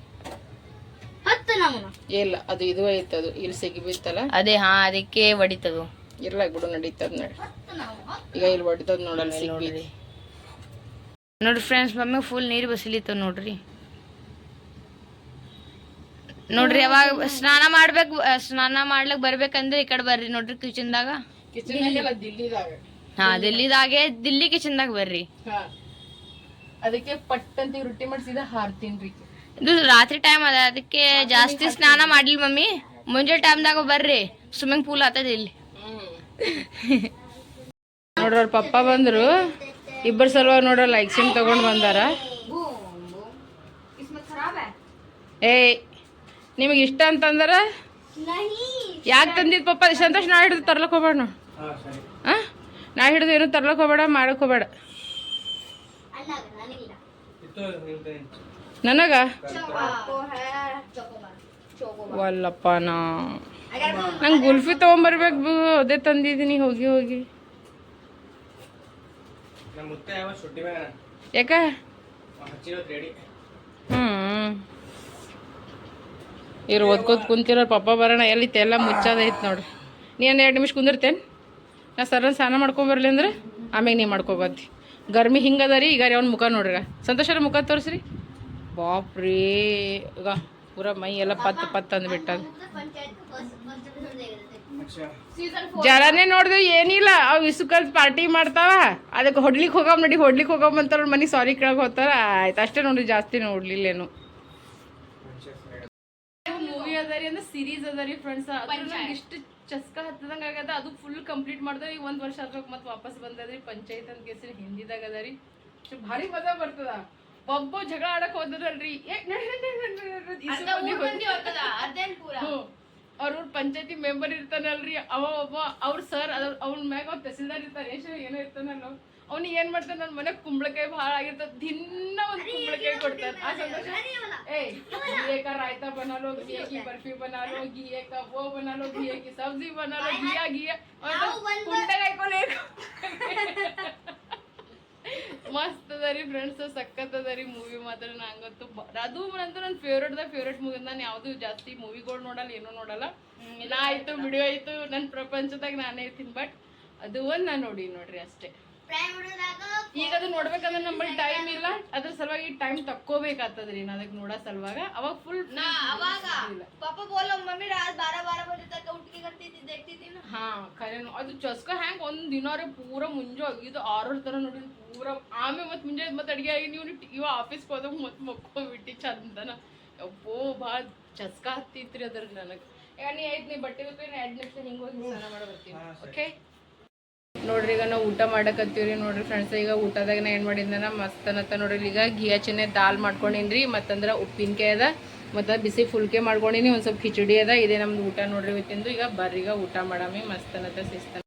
S1: ಇಲ್ಲ ಅದು ಇದು ಐತದು. ಇಲ್ಲಿ ಸಿಗಿ ಬಿತ್ತಲ್ಲ
S4: ಅದೇ ಹಾ ಅದಕ್ಕೆ ಹೊಡಿತದು.
S1: ಬಿಡು ನಡೀತದ ನೋಡಿ. ಈಗ ಇಲ್ಲಿ ನೋಡಲ್ಲ
S4: ನೋಡ್ರಿ. ಫ್ರೆಂಡ್ಸ್ ಮಮ್ಮಿ ಫುಲ್ ನೀರು ಬಸಿಲಿತ್ತು ನೋಡ್ರಿ. ನೋಡ್ರಿ ಯಾವಾಗ ಸ್ನಾನ ಮಾಡ್ಬೇಕು ಸ್ನಾನ ಮಾಡ್ಲಕ್ ಬರ್ಬೇಕಂದ್ರೆ ಈ ಕಡೆ ಬರ್ರಿ ನೋಡ್ರಿ ಕಿಚನ್ದಾಗ
S1: ಕಿಚನ್ ಎಲ್ಲ ದಿಲ್ಲಿದಾಗ.
S4: ಹಾ ದಿಲ್ಲಿದಾಗೆ ದಿಲ್ಲಿ ಕಿಚನ್ದಾಗ ಬರ್ರಿ.
S1: ಹಾ. ಅದಕ್ಕೆ ಪಟ್ ಅಂತ ರೊಟ್ಟಿ ಮಾಡಿ ಸೀದಾ ಹಾರ್ತೀನ್ರಿ
S4: ಇದು ರಾತ್ರಿ ಟೈಮ್ ಅದ ಅದಕ್ಕೆ ಜಾಸ್ತಿ ಸ್ನಾನ ಮಾಡ್ಲಿ ಮಮ್ಮಿ. ಮುಂಜಾನೆ ಟೈಮ್ದಾಗ ಬರ್ರಿ. ಸ್ವಿಮ್ಮಿಂಗ್ ಪೂಲ್ ಆತದ ಇಲ್ಲಿ.
S1: ನೋಡ್ರಿ ಅವ್ರ ಪಪ್ಪ ಬಂದ್ರು. ಇಬ್ಬರ ಸಲುವಾಗಿ ನೋಡ್ರಲ್ಲ ಎಕ್ಸಿಮ್ ತಗೊಂಡ್ ಬಂದಾರ. ಏಯ್ ನಿಮಗೆ ಇಷ್ಟ ಅಂತಂದ್ರ? ಯಾಕೆ ತಂದಿದ್ ಪಪ್ಪ? ಸಂತೋಷ್ ನಾ ಹಿಡಿದು ತರ್ಲಕ್ ಹೋಗ್ಬೇಡ ನಾವು ಆ? ನಾ ಹಿಡಿದು ಏನು ತರ್ಲಕ್ ಹೋಗ್ಬೇಡ ಮಾಡಕ್ ಹೋಗ್ಬೇಡ. ನನಗ?
S3: ಚೋಕೋಬಾರ್
S1: ವಲ್ಲಪ್ಪ ನಾ ನಂಗೆ ಗುಲ್ಫಿ ತೊಗೊಂಬರ್ಬೇಕು ಅದೇ ತಂದಿದ್ದೀನಿ ಹೋಗಿ ಹೋಗಿ. ಯಾಕ? ಹ್ಮ್. ಇವ್ರು ಓದ್ಕೋತ ಕುಂತಿರೋ ಪಪ್ಪ ಬರೋಣ. ಎಲ್ಲಿ ಎಲ್ಲ ಮುಚ್ಚಾದೈತೆ ನೋಡ್ರಿ ನೀ ಒಂದು ಎರಡು ನಿಮಿಷ ಕುಂದಿರ್ತೇನೆ. ನಾ ಸರ ಸ್ನಾನ ಮಾಡ್ಕೊಂಬರ್ಲಿ ಅಂದ್ರೆ ಆಮೇಲೆ ನೀ ಮಾಡ್ಕೊಬತ್ತಿ ಗರ್ಮಿ ಹಿಂಗದ ರೀ ಈಗ ಅವ್ನ ಮುಖ ನೋಡ್ರಿ. ಸಂತೋಷರ ಮುಖ ತೋರಿಸ್ರಿ. ಬಾಪ್ರೇ. ಈಗ ಪೂರ ಮೈ ಎಲ್ಲ ಪತ್ ಪತ್ ಅಂದ್ಬಿಟ್ಟದ. ಜರಾನೇ ನೋಡಿದ್ರೆ ಏನಿಲ್ಲ, ಅವು ಇಸುಕಲ್ ಪಾರ್ಟಿ ಮಾಡ್ತಾವ. ಅದಕ್ಕೆ ಹೊಡ್ಲಿಕ್ಕೆ ಹೋಗಮ್ ನಡಿ ಹೊಡ್ಲಿಕ್ಕೆ ಹೋಗಮ್ ಅಂತ ಮನೆ ಸಾರಿ ಕೇಳಕ್ ಹೋಗ್ತಾರ. ಆಯ್ತು, ಅಷ್ಟೇ ನೋಡಿ, ಜಾಸ್ತಿ ನೋಡ್ಲಿಲ್ಲೇನು ಮೂವಿ ಅದರಿ ಅಂದ್ರೆ ಸೀರೀಸ್ ಅದ ರೀ ಫ್ರೆಂಡ್ಸ್ ಇಷ್ಟು ಚಸ್ಕ ಹತ್ತದಂಗ ಆಗದ, ಅದು ಫುಲ್ ಕಂಪ್ಲೀಟ್ ಮಾಡಿದ್ರೆ ಈಗ ಒಂದ್ ವರ್ಷ ಆದ್ರೂ ಮತ್ತೆ ವಾಪಸ್ ಬಂದದ್ರಿ. ಪಂಚಾಯತ್ ಅಂತ ಕೇಸರಿ ಹಿಂದಿದಾಗ ಅದ ರೀ ಅಷ್ಟ್ ಭಾರಿ ಮಜಾ ಬರ್ತದ. ಒಬ್ಬ ಜಗಳ ಆಡಕ್ ಹೋದ್ರಲ್ರಿ ಅವ್ರ ಊರ್ ಪಂಚಾಯತಿ ಮೆಂಬರ್ ಇರ್ತಾನಲ್ರಿ ಅವ ಒಬ್ಬ ಅವ್ರ ಸರ್ ಅದ್ರ ಅವ್ನ ಮ್ಯಾಗ ಅವ್ರ ತಹಸೀಲ್ದಾರ್ ಇರ್ತಾನೆ ಏನೋ ಏನೋ ಇರ್ತಾನಲ್ಲ ಅವ್ನಿಗೆ ಏನ್ ಮಾಡ್ತಾನೆ ನನ್ ಮನೆ ಕುಂಬಳಕಾಯಿ ಭಾಳ ಆಗಿರ್ತದ ದಿನ ಒಂದ್ ಕುಂಬಳಕಾಯಿ ಕೊಡ್ತಾರ ಆ ಸಂತೋಷ ಏ ಘಿಯೆ ಕಾ ರಾಯ್ತಾ ಬನಾ ಲೋ ಘಿಯೆ ಕಿ ಬರ್ಫಿ ಬನಾ ಲೋ ಘಿಯೆ ಕಾ ವೋ ಬನಾ ಲೋ ಘಿಯೆ ಕಿ ಸಬ್ಜಿ ಬನಾ ಲೋ ಘಿಯಾ ಘಿಯಾ ಕುಂಬಳಕಾಯಿ ಕೊನೆ ಮಸ್ತ್ ಅದ ರೀ ಫ್ರೆಂಡ್ಸ್ ಸಖತ್ ಅದ ರೀ ಮೂವಿ ಮಾತ್ರ ನಂಗಂತೂ ಅದು ಅಂತೂ ನನ್ನ ಫೇವ್ರೇಟ್ ದ ಫೇವ್ರೇಟ್ ಮೂವಿ ನಾನು ಯಾವುದು ಜಾಸ್ತಿ ಮೂವಿಗಳು ನೋಡಲ್ಲ, ಏನೂ ನೋಡಲ್ಲ. ಇಲ್ಲ ಆಯ್ತು ವಿಡಿಯೋ ಆಯ್ತು ನನ್ನ ಪ್ರಪಂಚದಾಗ ನಾನೇ ಇರ್ತೀನಿ ಬಟ್ ಅದು ಒಂದು ನಾನು ನೋಡಿ ನೋಡ್ರಿ ಅಷ್ಟೇ. ಈಗ ಅದು ನೋಡ್ಬೇಕಂದ್ರೆ ನಮ್ಮಲ್ಲಿ ಟೈಮ್ ಇಲ್ಲ. ಅದ್ರ ಸಲುವಾಗಿ ಟೈಮ್ ತಕ್ಕೋಬೇಕಾಗ್ತದ್ರಿ ನಾ ಅದಕ್ಕೆ ನೋಡೋ ಸಲುವಾಗ. ಅವಾಗ ಫುಲ್
S3: ಪಾಪ ಬೋಲ ಮಮ್ಮಿ ರಾತ್ ಬಾರ ಬಾರ ಬಜೆ ತನಕ ಉಟ್ಕಿ
S1: ಹಾ ಖರೇನು ಅದು ಚಸ್ಕ ಹ್ಯಾಂಗ್ ಒಂದ್ ದಿನ ರೀ ಪೂರ ಮುಂಜೆ ಇದು ಆರೋರ್ ತರ ನೋಡಿ ಪೂರ. ಆಮೇಲೆ ಮತ್ತೆ ಮುಂಜೆ ಮತ್ತೆ ಅಡಿಗೆ ಆಗಿ ನೀವು ಇವ ಆಫೀಸ್ ಹೋದಾಗ ಮತ್ತೆ ಮಕ್ಕೋಬಿಟ್ಟು ಚಂದನ. ಅಪ್ಪೋ ಬಾ ಚಸ್ಕ ಹತ್ತಿತ್ರಿ ಅದ್ರ ನನಗೆ. ನೀ ಐತ್ ನೀ ಬಟ್ಟೆ ಬೇಕು ಎರಡ್ ನಿಮಿಷ ಹಿಂಗೆ ಹೋಗಿ ಸ್ನಾನ ಬರ್ತೀನಿ. ಓಕೆ ನೋಡ್ರಿ ಈಗ ನಾವು ಊಟ ಮಾಡಕತ್ತೀವ್ರಿ ನೋಡ್ರಿ ಫ್ರೆಂಡ್ಸ್ ಈಗ ಊಟದಾಗ ನಾ ಏನು ಮಾಡಿದ್ನ ಮಸ್ತ್ ಅನ್ನತ್ತ ನೋಡ್ರಿ. ಈಗ ಘೀ ಚೆನ್ನ ದಾಲ್ ಮಾಡ್ಕೊಂಡಿನ್ರಿ, ಮತ್ತಂದ್ರೆ ಉಪ್ಪಿನಕಾಯಿ ಅದ, ಮತ್ತು ಬಿಸಿ ಫುಲ್ಕೆ ಮಾಡ್ಕೊಂಡಿನಿ, ಒಂದು ಸ್ವಲ್ಪ ಖಿಚಡಿ ಅದ, ಇದೇ ನಮ್ದು ಊಟ ನೋಡ್ರಿ ಇವತ್ತಿಂದು. ಈಗ ಬರ್ರಿ ಈಗ ಊಟ ಮಾಡಾಮಿ ಮಸ್ತ್ ಅನ್ನತ್ತ ಶಿಸ್ತ